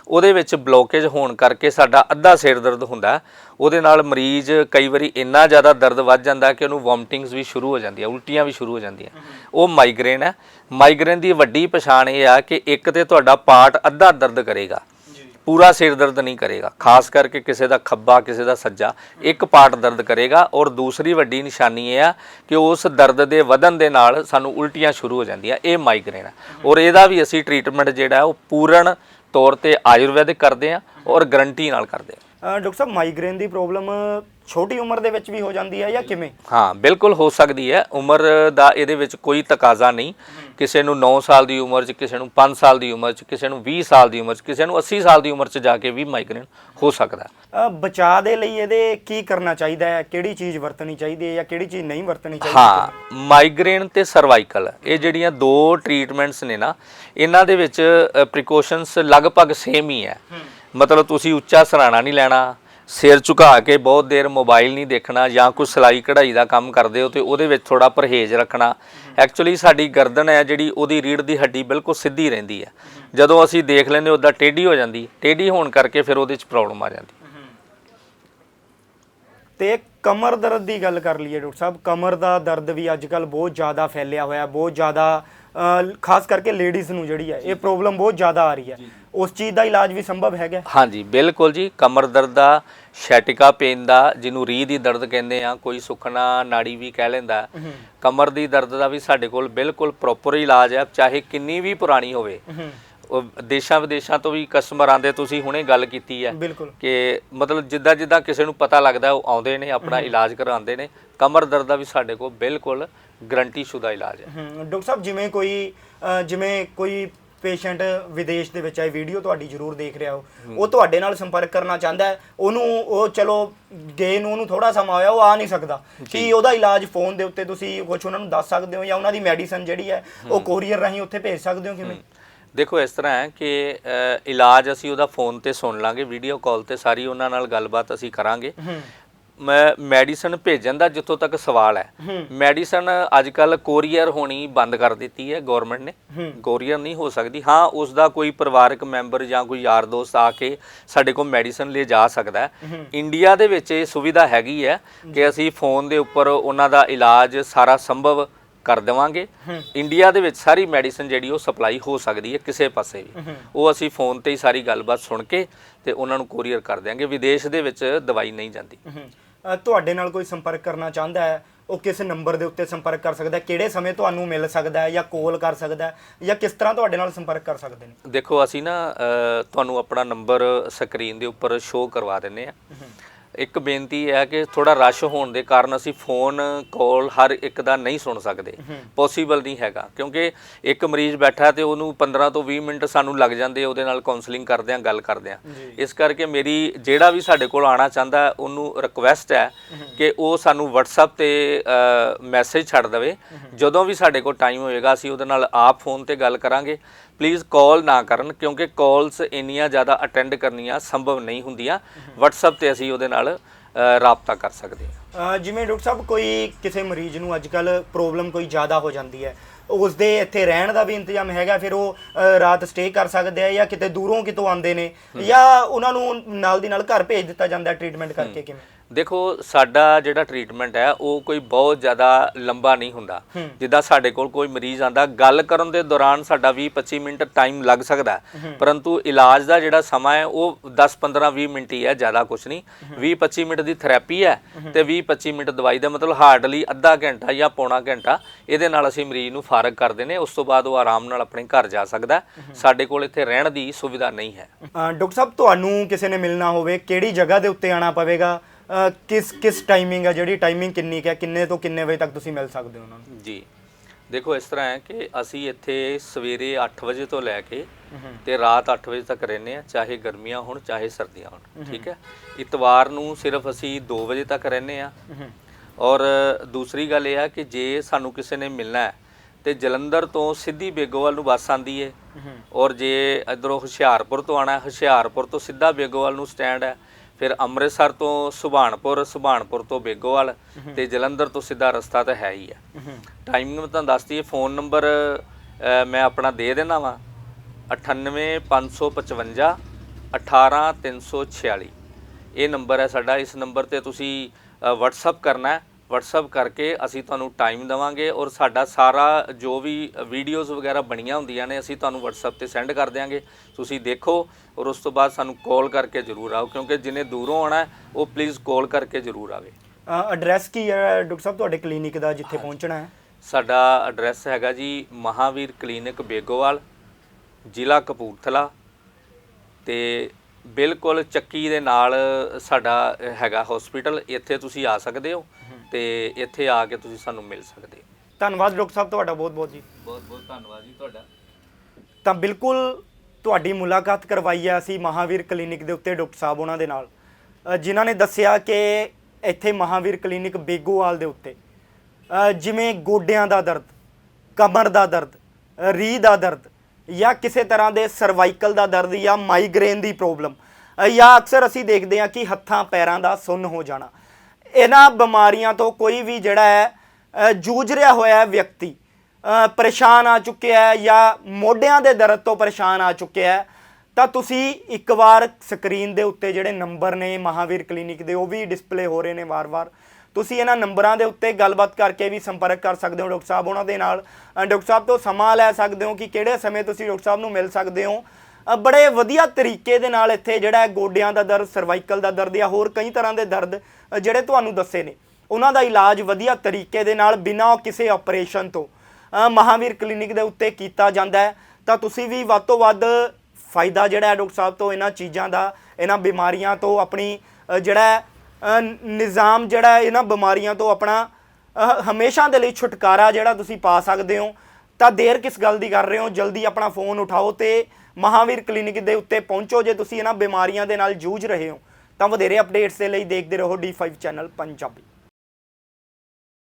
ਉਹਦੇ ਵਿੱਚ ਬਲੋਕੇਜ ਹੋਣ ਕਰਕੇ ਸਾਡਾ ਅੱਧਾ ਸਿਰ ਦਰਦ ਹੁੰਦਾ। ਉਹਦੇ ਨਾਲ ਮਰੀਜ਼ ਕਈ ਵਾਰੀ ਇੰਨਾ ਜ਼ਿਆਦਾ ਦਰਦ ਵੱਧ ਜਾਂਦਾ ਕਿ ਉਹਨੂੰ ਵੋਮਟਿੰਗਸ ਵੀ ਸ਼ੁਰੂ ਹੋ ਜਾਂਦੀਆਂ ਉਲਟੀਆਂ ਵੀ ਸ਼ੁਰੂ ਹੋ ਜਾਂਦੀਆਂ। ਉਹ ਮਾਈਗ੍ਰੇਨ ਹੈ। ਮਾਈਗ੍ਰੇਨ ਦੀ ਵੱਡੀ ਪਛਾਣ ਇਹ ਆ ਕਿ ਇੱਕ ਤੇ ਤੁਹਾਡਾ ਪਾਰਟ ਅੱਧਾ ਦਰਦ ਕਰੇਗਾ। ਪੂਰਾ ਸਿਰ ਦਰਦ ਨਹੀਂ ਕਰੇਗਾ। ਖਾਸ ਕਰਕੇ ਕਿਸੇ ਦਾ ਖੱਬਾ ਕਿਸੇ ਦਾ ਸੱਜਾ ਇੱਕ ਪਾਰਟ ਦਰਦ ਕਰੇਗਾ। ਔਰ ਦੂਸਰੀ ਵੱਡੀ ਨਿਸ਼ਾਨੀ ਇਹ ਆ ਕਿ ਉਸ ਦਰਦ ਦੇ ਵਧਣ ਦੇ ਨਾਲ ਸਾਨੂੰ ਉਲਟੀਆਂ ਸ਼ੁਰੂ ਹੋ ਜਾਂਦੀਆਂ। ਇਹ ਮਾਈਗ੍ਰੇਨ ਹੈ। ਔਰ ਇਹਦਾ ਵੀ ਅਸੀਂ ਟ੍ਰੀਟਮੈਂਟ ਜਿਹੜਾ ਉਹ ਪੂਰਨ ਤੌਰ ਤੇ ਆਯੁਰਵੈਦਿਕ ਕਰਦੇ ਆ ਔਰ ਗਰੰਟੀ ਨਾਲ ਕਰਦੇ ਆ। ਡਾਕਟਰ ਸਾਹਿਬ ਮਾਈਗ੍ਰੇਨ ਦੀ ਪ੍ਰੋਬਲਮ ਛੋਟੀ ਉਮਰ ਦੇ ਵਿੱਚ ਵੀ ਹੋ ਜਾਂਦੀ ਹੈ ਜਾਂ ਕਿਵੇਂ? ਹਾਂ ਬਿਲਕੁਲ ਹੋ ਸਕਦੀ ਹੈ। ਉਮਰ ਦਾ ਇਹਦੇ ਵਿੱਚ ਕੋਈ ਤਕਾਜ਼ਾ ਨਹੀਂ। ਕਿਸੇ ਨੂੰ 9 ਸਾਲ ਦੀ ਉਮਰ 'ਚ ਕਿਸੇ ਨੂੰ 5 ਸਾਲ ਦੀ ਉਮਰ 'ਚ ਕਿਸੇ ਨੂੰ 20 ਸਾਲ ਦੀ ਉਮਰ 'ਚ ਕਿਸੇ ਨੂੰ 80 ਸਾਲ ਦੀ ਉਮਰ 'ਚ ਜਾ ਕੇ ਵੀ ਮਾਈਗ੍ਰੇਨ ਹੋ ਸਕਦਾ। ਬਚਾਅ ਦੇ ਲਈ ਇਹਦੇ ਕੀ ਕਰਨਾ ਚਾਹੀਦਾ ਹੈ? ਕਿਹੜੀ ਚੀਜ਼ ਵਰਤਣੀ ਚਾਹੀਦੀ ਹੈ ਜਾਂ ਕਿਹੜੀ ਚੀਜ਼ ਨਹੀਂ ਵਰਤਣੀ ਚਾਹੀਦੀ? ਹਾਂ ਮਾਈਗ੍ਰੇਨ ਤੇ ਸਰਵਾਈਕਲ ਇਹ ਜਿਹੜੀਆਂ ਦੋ ਟ੍ਰੀਟਮੈਂਟਸ ਨੇ ਨਾ ਇਹਨਾਂ ਦੇ ਵਿੱਚ ਪ੍ਰੀਕਾਸ਼ਨਸ ਲਗਭਗ ਸੇਮ ਹੀ ਹੈ। ਮਤਲਬ ਤੁਸੀਂ ਉੱਚਾ ਸਰਾਣਾ ਨਹੀਂ ਲੈਣਾ ਸਿਰ ਝੁਕਾ ਕੇ ਬਹੁਤ ਦੇਰ ਮੋਬਾਈਲ ਨਹੀਂ ਦੇਖਣਾ ਜਾਂ ਕੋਈ ਸਿਲਾਈ ਕਢਾਈ ਦਾ ਕੰਮ ਕਰਦੇ ਹੋ ਤੇ ਉਹਦੇ ਵਿੱਚ ਥੋੜਾ ਪਰਹੇਜ਼ ਰੱਖਣਾ। ਐਕਚੁਅਲੀ ਸਾਡੀ ਗਰਦਨ ਹੈ ਜਿਹੜੀ ਉਹਦੀ ਰੀੜ ਦੀ ਹੱਡੀ ਬਿਲਕੁਲ ਸਿੱਧੀ ਰਹਿੰਦੀ ਹੈ। ਜਦੋਂ ਅਸੀਂ ਦੇਖ ਲੈਂਦੇ ਉਹਦਾ ਟੇਢੀ ਹੋ ਜਾਂਦੀ ਟੇਢੀ ਹੋਣ ਕਰਕੇ ਫਿਰ ਉਹਦੇ 'ਚ ਪ੍ਰੋਬਲਮ ਆ ਜਾਂਦੀ। ਤੇ ਕਮਰ ਦਰਦ ਦੀ ਗੱਲ ਕਰ ਲਈਏ ਡਾਕਟਰ ਸਾਹਿਬ ਕਮਰ ਦਾ ਦਰਦ ਵੀ ਅੱਜ ਕੱਲ ਬਹੁਤ ਜ਼ਿਆਦਾ ਫੈਲਿਆ ਹੋਇਆ ਬਹੁਤ ਜ਼ਿਆਦਾ ਅ, ਖਾਸ ਕਰਕੇ ਲੇਡੀਜ਼ ਨੂੰ ਜਿਹੜੀ ਹੈ ਇਹ ਪ੍ਰੋਬਲਮ ਬਹੁਤ ਜ਼ਿਆਦਾ ਆ ਰਹੀ ਹੈ। ਉਸ ਚੀਜ਼ ਦਾ ਇਲਾਜ ਵੀ ਸੰਭਵ ਹੈਗਾ ਹਾਂਜੀ ਬਿਲਕੁਲ ਜੀ। ਕਮਰ ਦਰਦ ਦਾ ਸ਼ੈਟਿਕਾ ਪੇਨ ਦਾ ਜਿਹਨੂੰ ਰੀਹ ਦੀ ਦਰਦ ਕਹਿੰਦੇ ਆ ਕੋਈ ਸੁਖਣਾ ਨਾੜੀ ਵੀ ਕਹਿ ਲੈਂਦਾ। ਕਮਰ ਦੀ ਦਰਦ ਦਾ ਵੀ ਸਾਡੇ ਕੋਲ ਬਿਲਕੁਲ ਪ੍ਰੋਪਰ ਇਲਾਜ ਹੈ ਚਾਹੇ ਕਿੰਨੀ ਵੀ ਪੁਰਾਣੀ ਹੋਵੇ। ਉਹ ਦੇਸ਼ਾਂ ਵਿਦੇਸ਼ਾਂ ਤੋਂ ਵੀ ਕਸਟਮਰ ਆਂਦੇ ਤੁਸੀਂ ਹੁਣੇ ਗੱਲ ਕੀਤੀ ਹੈ ਬਿਲਕੁਲ। ਕਿ ਮਤਲਬ ਜਿੱਦਾਂ ਜਿੱਦਾਂ ਕਿਸੇ ਨੂੰ ਪਤਾ ਲੱਗਦਾ ਉਹ ਆਉਂਦੇ ਨੇ ਆਪਣਾ ਇਲਾਜ ਕਰਾਉਂਦੇ ਨੇ। ਕਮਰ ਦਰਦ ਦਾ ਵੀ ਸਾਡੇ ਕੋਲ ਬਿਲਕੁਲ ਗਰੰਟੀ ਸ਼ੁਦਾ ਇਲਾਜ ਹੈ। ਹਮ, ਡਾਕਟਰ ਸਾਹਿਬ ਜਿਵੇਂ ਕੋਈ ਅ, ਜਿਵੇਂ ਕੋਈ ਪੇਸ਼ੈਂਟ ਵਿਦੇਸ਼ ਦੇ ਵਿੱਚ ਆਏ ਵੀਡੀਓ ਤੁਹਾਡੀ ਜ਼ਰੂਰ ਦੇਖ ਰਿਹਾ ਹੋ ਉਹ ਤੁਹਾਡੇ ਨਾਲ ਸੰਪਰਕ ਕਰਨਾ ਚਾਹੁੰਦਾ ਹੈ ਉਹਨੂੰ ਉਹ ਚਲੋ ਗਏ ਨੂੰ ਉਹਨੂੰ ਥੋੜਾ ਸਮਾਂ ਹੋਇਆ ਉਹ ਆ ਨਹੀਂ ਸਕਦਾ। ਕੀ ਉਹਦਾ ਇਲਾਜ ਫੋਨ ਦੇ ਉੱਤੇ ਤੁਸੀਂ ਕੁਝ ਉਹਨਾਂ ਨੂੰ ਦੱਸ ਸਕਦੇ ਹੋ ਜਾਂ ਉਹਨਾਂ ਦੀ ਮੈਡੀਸਨ ਜਿਹੜੀ ਹੈ ਉਹ ਕੋਰੀਅਰ ਰਾਹੀਂ ਉੱਥੇ ਭੇਜ ਸਕਦੇ ਹੋ ਕਿਵੇਂ? ਦੇਖੋ ਇਸ ਤਰ੍ਹਾਂ ਹੈ ਕਿ ਅ, ਇਲਾਜ ਅਸੀਂ ਉਹਦਾ ਫੋਨ ਤੇ ਸੁਣ ਲਾਂਗੇ ਵੀਡੀਓ ਕਾਲ ਤੇ ਸਾਰੀ ਉਹਨਾਂ ਨਾਲ ਗੱਲਬਾਤ ਅਸੀਂ ਕਰਾਂਗੇ। ਮੈਂ ਮੈਡੀਸਨ ਭੇਜਣ ਦਾ ਜਿੱਥੋਂ ਤੱਕ ਸਵਾਲ ਹੈ। ਮੈਡੀਸਨ ਅੱਜ ਕੱਲ ਕੋਰੀਅਰ ਹੋਣੀ ਬੰਦ ਕਰ ਦਿੱਤੀ ਹੈ ਗਵਰਨਮੈਂਟ ਨੇ। ਕੋਰੀਅਰ ਨਹੀਂ ਹੋ ਸਕਦੀ। ਹਾਂ ਉਸ ਦਾ ਕੋਈ ਪਰਿਵਾਰਕ ਮੈਂਬਰ ਜਾਂ ਕੋਈ ਯਾਰ ਦੋਸਤ ਆ ਕੇ ਸਾਡੇ ਕੋਲ ਮੈਡੀਸਨ ਲੈ ਜਾ ਸਕਦਾ ਹੈ। ਇੰਡੀਆ ਦੇ ਵਿੱਚ ਇਹ ਸੁਵਿਧਾ ਹੈਗੀ ਹੈ ਕਿ ਅਸੀਂ ਫੋਨ ਦੇ ਉੱਪਰ ਉਹਨਾਂ ਦਾ ਇਲਾਜ ਸਾਰਾ ਸੰਭਵ ਕਰ ਦੇਵਾਂਗੇ। ਇੰਡੀਆ ਦੇ ਵਿੱਚ ਸਾਰੀ ਮੈਡੀਸਨ ਜਿਹੜੀ ਉਹ ਸਪਲਾਈ ਹੋ ਸਕਦੀ ਹੈ ਕਿਸੇ ਪਾਸੇ ਵੀ। ਉਹ ਅਸੀਂ ਫੋਨ ਤੇ ਹੀ ਸਾਰੀ ਗੱਲਬਾਤ ਸੁਣ ਕੇ ਤੇ ਉਹਨਾਂ ਨੂੰ ਕੋਰੀਅਰ ਕਰ ਦਿਆਂਗੇ। ਵਿਦੇਸ਼ ਦੇ ਵਿੱਚ ਦਵਾਈ ਨਹੀਂ ਜਾਂਦੀ। ਤੁਹਾਡੇ ਨਾਲ ਕੋਈ ਸੰਪਰਕ ਕਰਨਾ ਚਾਹੁੰਦਾ ਹੈ? ਉਹ ਕਿਸ ਨੰਬਰ ਦੇ ਉੱਤੇ ਸੰਪਰਕ ਕਰ ਸਕਦਾ ਹੈ? ਕਿਹੜੇ ਸਮੇਂ ਤੁਹਾਨੂੰ ਮਿਲ ਸਕਦਾ ਹੈ ਜਾਂ ਕਾਲ ਕਰ ਸਕਦਾ ਹੈ? ਜਾਂ ਕਿਸ ਤਰ੍ਹਾਂ ਤੁਹਾਡੇ ਨਾਲ ਸੰਪਰਕ ਕਰ ਸਕਦੇ ਨੇ? ਦੇਖੋ ਅਸੀਂ ਨਾ ਤੁਹਾਨੂੰ ਆਪਣਾ ਨੰਬਰ ਸਕਰੀਨ ਦੇ ਉੱਪਰ ਸ਼ੋਅ ਕਰਵਾ ਦਿੰਨੇ ਆ ਇੱਕ ਬੇਨਤੀ ਹੈ ਕਿ ਥੋੜਾ ਰਸ਼ ਹੋਣ ਦੇ ਕਾਰਨ ਅਸੀਂ ਫੋਨ ਕਾਲ ਹਰ ਇੱਕ ਦਾ ਨਹੀਂ ਸੁਣ ਸਕਦੇ। ਪੋਸੀਬਲ ਨਹੀਂ ਹੈਗਾ ਕਿਉਂਕਿ ਇੱਕ ਮਰੀਜ਼ ਬੈਠਾ ਤੇ ਉਹਨੂੰ 15 ਤੋਂ 20 ਮਿੰਟ ਸਾਨੂੰ ਲੱਗ ਜਾਂਦੇ ਉਹਦੇ ਨਾਲ ਕਾਉਂਸਲਿੰਗ ਕਰਦੇ ਆ ਗੱਲ ਕਰਦੇ ਆ ਇਸ ਕਰਕੇ ਮੇਰੀ ਜਿਹੜਾ ਵੀ ਸਾਡੇ ਕੋਲ ਆਣਾ ਚਾਹੁੰਦਾ ਉਹਨੂੰ ਰਿਕੁਐਸਟ ਹੈ ਕਿ ਉਹ ਸਾਨੂੰ WhatsApp ਤੇ ਮੈਸੇਜ ਛੱਡ ਦੇਵੇ। ਜਦੋਂ ਵੀ ਸਾਡੇ ਕੋਲ ਟਾਈਮ ਹੋਏਗਾ ਅਸੀਂ ਉਹਦੇ ਨਾਲ ਆਪ ਫੋਨ ਤੇ ਗੱਲ ਕਰਾਂਗੇ। ਪਲੀਜ਼ ਕਾਲ ਨਾ ਕਰਨ ਕਿਉਂਕਿ ਕਾਲਸ ਇੰਨੀਆਂ ਜ਼ਿਆਦਾ ਅਟੈਂਡ ਕਰਨੀਆਂ ਸੰਭਵ ਨਹੀਂ ਹੁੰਦੀਆਂ। WhatsApp ਤੇ ਅਸੀਂ ਉਹਦੇ ਨਾਲ ਰਾਬਤਾ ਕਰ ਸਕਦੇ ਹਾਂ। ਜਿਵੇਂ ਡਾਕਟਰ ਸਾਹਿਬ ਕੋਈ ਕਿਸੇ ਮਰੀਜ਼ ਨੂੰ ਅੱਜ ਕੱਲ ਪ੍ਰੋਬਲਮ ਕੋਈ ਜ਼ਿਆਦਾ ਹੋ ਜਾਂਦੀ ਹੈ ਉਸ ਦੇ ਇੱਥੇ ਰਹਿਣ ਦਾ ਵੀ ਇੰਤਜ਼ਾਮ ਹੈਗਾ ਫਿਰ ਉਹ ਰਾਤ ਸਟੇ ਕਰ ਸਕਦੇ ਆ ਜਾਂ ਕਿਤੇ ਦੂਰੋਂ ਕਿਤੋਂ ਆਉਂਦੇ ਨੇ ਜਾਂ ਉਹਨਾਂ ਨੂੰ ਨਾਲ ਦੀ ਨਾਲ ਘਰ ਭੇਜ ਦਿੱਤਾ ਜਾਂਦਾ ਟ੍ਰੀਟਮੈਂਟ ਕਰਕੇ ਕਿਵੇਂ? ਦੇਖੋ ਸਾਡਾ ਜਿਹੜਾ ਟ੍ਰੀਟਮੈਂਟ ਹੈ ਉਹ ਕੋਈ ਬਹੁਤ ਜ਼ਿਆਦਾ ਲੰਬਾ ਨਹੀਂ ਹੁੰਦਾ। ਜਿੱਦਾਂ ਸਾਡੇ ਕੋਲ ਕੋਈ ਮਰੀਜ਼ ਆਂਦਾ ਗੱਲ ਕਰਨ ਦੇ ਦੌਰਾਨ ਸਾਡਾ 20-25 ਮਿੰਟ ਟਾਈਮ ਲੱਗ ਸਕਦਾ। ਪਰੰਤੂ ਇਲਾਜ ਦਾ ਜਿਹੜਾ ਸਮਾਂ ਹੈ ਉਹ 10-15-20 ਮਿੰਟ ਹੀ ਹੈ ਜ਼ਿਆਦਾ ਕੁਝ ਨਹੀਂ। 20-25 ਮਿੰਟ ਦੀ ਥੈਰੇਪੀ ਹੈ ਤੇ 20-25 ਮਿੰਟ ਦਵਾਈ ਦਾ ਮਤਲਬ ਹਾਰਡਲੀ ਅੱਧਾ ਘੰਟਾ ਜਾਂ ਪੌਣਾ ਘੰਟਾ ਇਹਦੇ ਨਾਲ ਅਸੀਂ ਮਰੀਜ਼ ਨੂੰ ਫਾਰਗ ਕਰ ਦਿੰਦੇ ਉਸ ਤੋਂ ਬਾਅਦ ਉਹ ਆਰਾਮ ਨਾਲ ਆਪਣੇ ਘਰ ਜਾ ਸਕਦਾ। ਸਾਡੇ ਕੋਲ ਇੱਥੇ ਰਹਿਣ ਦੀ ਸੁਵਿਧਾ ਨਹੀਂ ਹੈ। ਡਾਕਟਰ ਸਾਹਿਬ ਤੁਹਾਨੂੰ ਕਿਸੇ ਨੇ ਮਿਲਣਾ ਹੋਵੇ ਕਿਹੜੀ ਜਗ੍ਹਾ ਦੇ ਉੱਤੇ ਆਣਾ ਪਵੇਗਾ? ਅ, ਕਿਸ ਕਿਸ ਟਾਈਮਿੰਗ ਹੈ ਜਿਹੜੀ ਟਾਈਮਿੰਗ ਕਿੰਨੀ ਕੁ ਹੈ ਕਿੰਨੇ ਤੋਂ ਕਿੰਨੇ ਵਜੇ ਤੱਕ ਤੁਸੀਂ ਮਿਲ ਸਕਦੇ ਹੋ ਉਹਨਾਂ ਨੂੰ? ਜੀ। ਦੇਖੋ ਇਸ ਤਰ੍ਹਾਂ ਹੈ ਕਿ ਅਸੀਂ ਇੱਥੇ ਸਵੇਰੇ 8 ਵਜੇ ਤੋਂ ਲੈ ਕੇ ਤੇ ਰਾਤ 8 ਵਜੇ ਤੱਕ ਰਹਿੰਦੇ ਆ ਚਾਹੇ ਗਰਮੀਆਂ ਹੋਣ ਚਾਹੇ ਸਰਦੀਆਂ ਹੋਣ ਠੀਕ ਹੈ? ਇਤਵਾਰ ਨੂੰ ਸਿਰਫ ਅਸੀਂ 2 ਵਜੇ ਤੱਕ ਰਹਿੰਦੇ ਆ ਔਰ ਦੂਸਰੀ ਗੱਲ ਇਹ ਹੈ ਕਿ ਜੇ ਸਾਨੂੰ ਕਿਸੇ ਨੇ ਮਿਲਣਾ ਹੈ ਤੇ ਜਲੰਧਰ ਤੋਂ ਸਿੱਧੀ ਬੇਗੋਵਾਲ ਨੂੰ ਬੱਸ ਆਂਦੀ ਹੈ। ਔਰ ਜੇ ਇਧਰੋਂ ਹੁਸ਼ਿਆਰਪੁਰ ਤੋਂ ਆਣਾ ਹੁਸ਼ਿਆਰਪੁਰ ਤੋਂ ਸਿੱਧਾ ਬੇਗੋਵਾਲ ਨੂੰ ਸਟੈਂਡ ਹੈ। ਫਿਰ ਅੰਮ੍ਰਿਤਸਰ ਤੋਂ ਸੁਭਾਨਪੁਰ ਸੁਭਾਨਪੁਰ ਤੋਂ ਬੇਗੋਵਾਲ ਤੇ ਜਲੰਧਰ ਤੋਂ ਸਿੱਧਾ ਰਸਤਾ ਤਾਂ ਹੈ ਹੀ ਹੈ ਟਾਈਮਿੰਗ ਮੈਂ ਤੁਹਾਨੂੰ ਦੱਸਦੀ ਫੋਨ ਨੰਬਰ ਮੈਂ ਆਪਣਾ ਦੇ ਦੇਣਾ ਵਾ। 98555 18346 ਇਹ ਨੰਬਰ ਹੈ ਸਾਡਾ। ਇਸ ਨੰਬਰ ਤੇ ਤੁਸੀਂ ਅ, WhatsApp ਕਰਨਾ ਹੈ। WhatsApp ਕਰਕੇ ਅਸੀਂ ਤੁਹਾਨੂੰ ਟਾਈਮ ਦਵਾਂਗੇ ਔਰ ਸਾਡਾ ਸਾਰਾ ਜੋ ਵੀ ਵੀਡੀਓਜ਼ ਵਗੈਰਾ ਬਣੀਆਂ ਹੁੰਦੀਆਂ ਨੇ ਅਸੀਂ ਤੁਹਾਨੂੰ WhatsApp ਤੇ ਸੈਂਡ ਕਰ ਦਿਆਂਗੇ। ਤੁਸੀਂ ਦੇਖੋ ਔਰ ਉਸ ਤੋਂ ਬਾਅਦ ਸਾਨੂੰ ਕਾਲ ਕਰਕੇ ਜ਼ਰੂਰ ਆਓ ਕਿਉਂਕਿ ਜਿਹਨੇ ਦੂਰੋਂ ਆਉਣਾ ਹੈ, ਉਹ ਪਲੀਜ਼ ਕਾਲ ਕਰਕੇ ਜ਼ਰੂਰ ਆਵੇ। ਐਡਰੈਸ ਕੀ ਹੈ ਡਾਕਟਰ ਸਾਹਿਬ? ਤੁਹਾਡੇ ਕਲੀਨਿਕ ਦਾ ਜਿੱਥੇ ਪਹੁੰਚਣਾ ਹੈ। ਸਾਡਾ ਐਡਰੈਸ ਹੈਗਾ ਜੀ ਮਹਾਵੀਰ ਕਲੀਨਿਕ ਬੇਗੋਵਾਲ ਜ਼ਿਲ੍ਹਾ ਕਪੂਰਥਲਾ ਤੇ ਬਿਲਕੁਲ ਚੱਕੀ ਦੇ ਨਾਲ ਸਾਡਾ ਹੈਗਾ ਹਸਪੀਟਲ ਇੱਥੇ ਤੁਸੀਂ ਆ ਸਕਦੇ ਹੋ। ਤੇ ਇੱਥੇ ਆ ਕੇ ਤੁਸੀਂ ਸਾਨੂੰ ਮਿਲ ਸਕਦੇ ਹੋ। ਧੰਨਵਾਦ ਡਾਕਟਰ ਸਾਹਿਬ ਤੁਹਾਡਾ ਬਹੁਤ ਬਹੁਤ ਜੀ। ਬਹੁਤ ਬਹੁਤ ਧੰਨਵਾਦ ਜੀ ਤੁਹਾਡਾ। ਤਾਂ ਬਿਲਕੁਲ ਤੁਹਾਡੀ ਮੁਲਾਕਾਤ ਕਰਵਾਈ ਹੈ ਅਸੀਂ ਮਹਾਵੀਰ ਕਲੀਨਿਕ ਦੇ ਉੱਤੇ ਡਾਕਟਰ ਸਾਹਿਬ ਉਹਨਾਂ ਦੇ ਨਾਲ। ਅ, ਜਿਨ੍ਹਾਂ ਨੇ ਦੱਸਿਆ ਕਿ ਇੱਥੇ ਮਹਾਵੀਰ ਕਲੀਨਿਕ ਬੇਗੋਵਾਲ ਦੇ ਉੱਤੇ ਅ, ਜਿਵੇਂ ਗੋਡਿਆਂ ਦਾ ਦਰਦ ਕਮਰ ਦਾ ਦਰਦ ਅ, ਰੀਹ ਦਾ ਦਰਦ ਜਾਂ ਕਿਸੇ ਤਰ੍ਹਾਂ ਦੇ ਸਰਵਾਈਕਲ ਦਾ ਦਰਦ ਜਾਂ ਮਾਈਗ੍ਰੇਨ ਦੀ ਪ੍ਰੋਬਲਮ ਜਾਂ ਅਕਸਰ ਅਸੀਂ ਦੇਖਦੇ ਹਾਂ ਕਿ ਹੱਥਾਂ ਪੈਰਾਂ ਦਾ ਸੁੰਨ ਹੋ ਜਾਣਾ। ਇਹਨਾਂ ਬਿਮਾਰੀਆਂ ਤੋਂ ਕੋਈ ਵੀ ਜਿਹੜਾ ਹੈ ਜੂਝ ਰਿਹਾ ਹੋਇਆ ਹੈ ਵਿਅਕਤੀ। ਪਰੇਸ਼ਾਨ ਆ ਚੁੱਕਿਆ ਹੈ ਜਾਂ ਮੋਢਿਆਂ ਦੇ ਦਰਦ ਤੋਂ ਪਰੇਸ਼ਾਨ ਆ ਚੁੱਕਿਆ ਹੈ ਤਾਂ ਤੁਸੀਂ ਇੱਕ ਵਾਰ ਸਕਰੀਨ ਦੇ ਉੱਤੇ ਜਿਹੜੇ ਨੰਬਰ ਨੇ ਮਹਾਵੀਰ ਕਲੀਨਿਕ ਦੇ ਉਹ ਵੀ ਡਿਸਪਲੇ ਹੋ ਰਹੇ ਨੇ ਵਾਰ-ਵਾਰ। ਤੁਸੀਂ ਇਹਨਾਂ ਨੰਬਰਾਂ ਦੇ ਉੱਤੇ ਗੱਲਬਾਤ ਕਰਕੇ ਵੀ ਸੰਪਰਕ ਕਰ ਸਕਦੇ ਹੋ ਡਾਕਟਰ ਸਾਹਿਬ ਉਹਨਾਂ ਦੇ ਨਾਲ। ਅ, ਡਾਕਟਰ ਸਾਹਿਬ ਤੋਂ ਸਮਾਂ ਲੈ ਸਕਦੇ ਹੋ ਕਿ ਕਿਹੜੇ ਸਮੇਂ ਤੁਸੀਂ ਡਾਕਟਰ ਸਾਹਿਬ ਨੂੰ ਮਿਲ ਸਕਦੇ ਹੋ ਬੜੇ ਵਧੀਆ ਤਰੀਕੇ ਦੇ ਨਾਲ ਇੱਥੇ ਜਿਹੜਾ ਗੋਡਿਆਂ ਦਾ ਦਰਦ ਸਰਵਾਈਕਲ ਦਾ ਦਰਦ ਜਾਂ ਹੋਰ ਕਈ ਤਰ੍ਹਾਂ ਦੇ ਦਰਦ ਜਿਹੜੇ ਤੁਹਾਨੂੰ ਦੱਸੇ ਨੇ। ਉਹਨਾਂ ਦਾ ਇਲਾਜ ਵਧੀਆ ਤਰੀਕੇ ਦੇ ਨਾਲ ਬਿਨਾਂ ਕਿਸੇ ਆਪਰੇਸ਼ਨ ਤੋਂ ਅ, ਮਹਾਵੀਰ ਕਲੀਨਿਕ ਦੇ ਉੱਤੇ ਕੀਤਾ ਜਾਂਦਾ ਹੈ। ਤਾਂ ਤੁਸੀਂ ਵੀ ਵੱਧ ਤੋਂ ਵੱਧ ਫਾਇਦਾ ਜਿਹੜਾ ਹੈ ਡਾਕਟਰ ਸਾਹਿਬ ਤੋਂ ਇਹਨਾਂ ਚੀਜ਼ਾਂ ਦਾ ਇਹਨਾਂ ਬਿਮਾਰੀਆਂ ਤੋਂ ਆਪਣੀ ਜਿਹੜਾ ਨਿਜ਼ਾਮ ਜਿਹੜਾ ਇਹਨਾਂ ਬਿਮਾਰੀਆਂ ਤੋਂ ਆਪਣਾ ਹਮੇਸ਼ਾ ਦੇ ਲਈ ਛੁਟਕਾਰਾ ਜਿਹੜਾ ਤੁਸੀਂ ਪਾ ਸਕਦੇ ਹੋ। ਤਾਂ ਦੇਰ ਕਿਸ ਗੱਲ ਦੀ ਕਰ ਰਹੇ ਹੋ? ਜਲਦੀ ਆਪਣਾ ਫੋਨ ਉਠਾਓ ਤੇ ਮਹਾਵੀਰ ਕਲੀਨਿਕ ਦੇ ਉੱਤੇ ਪਹੁੰਚੋ। ਜੇ ਤੁਸੀਂ ਇਹਨਾਂ ਬਿਮਾਰੀਆਂ ਦੇ ਨਾਲ ਜੂਝ ਰਹੇ ਹੋ, ਤਾਂ ਵਧੇਰੇ ਅਪਡੇਟਸ ਦੇ ਲਈ ਦੇਖਦੇ ਰਹੋ D5 ਚੈਨਲ ਪੰਜਾਬੀ।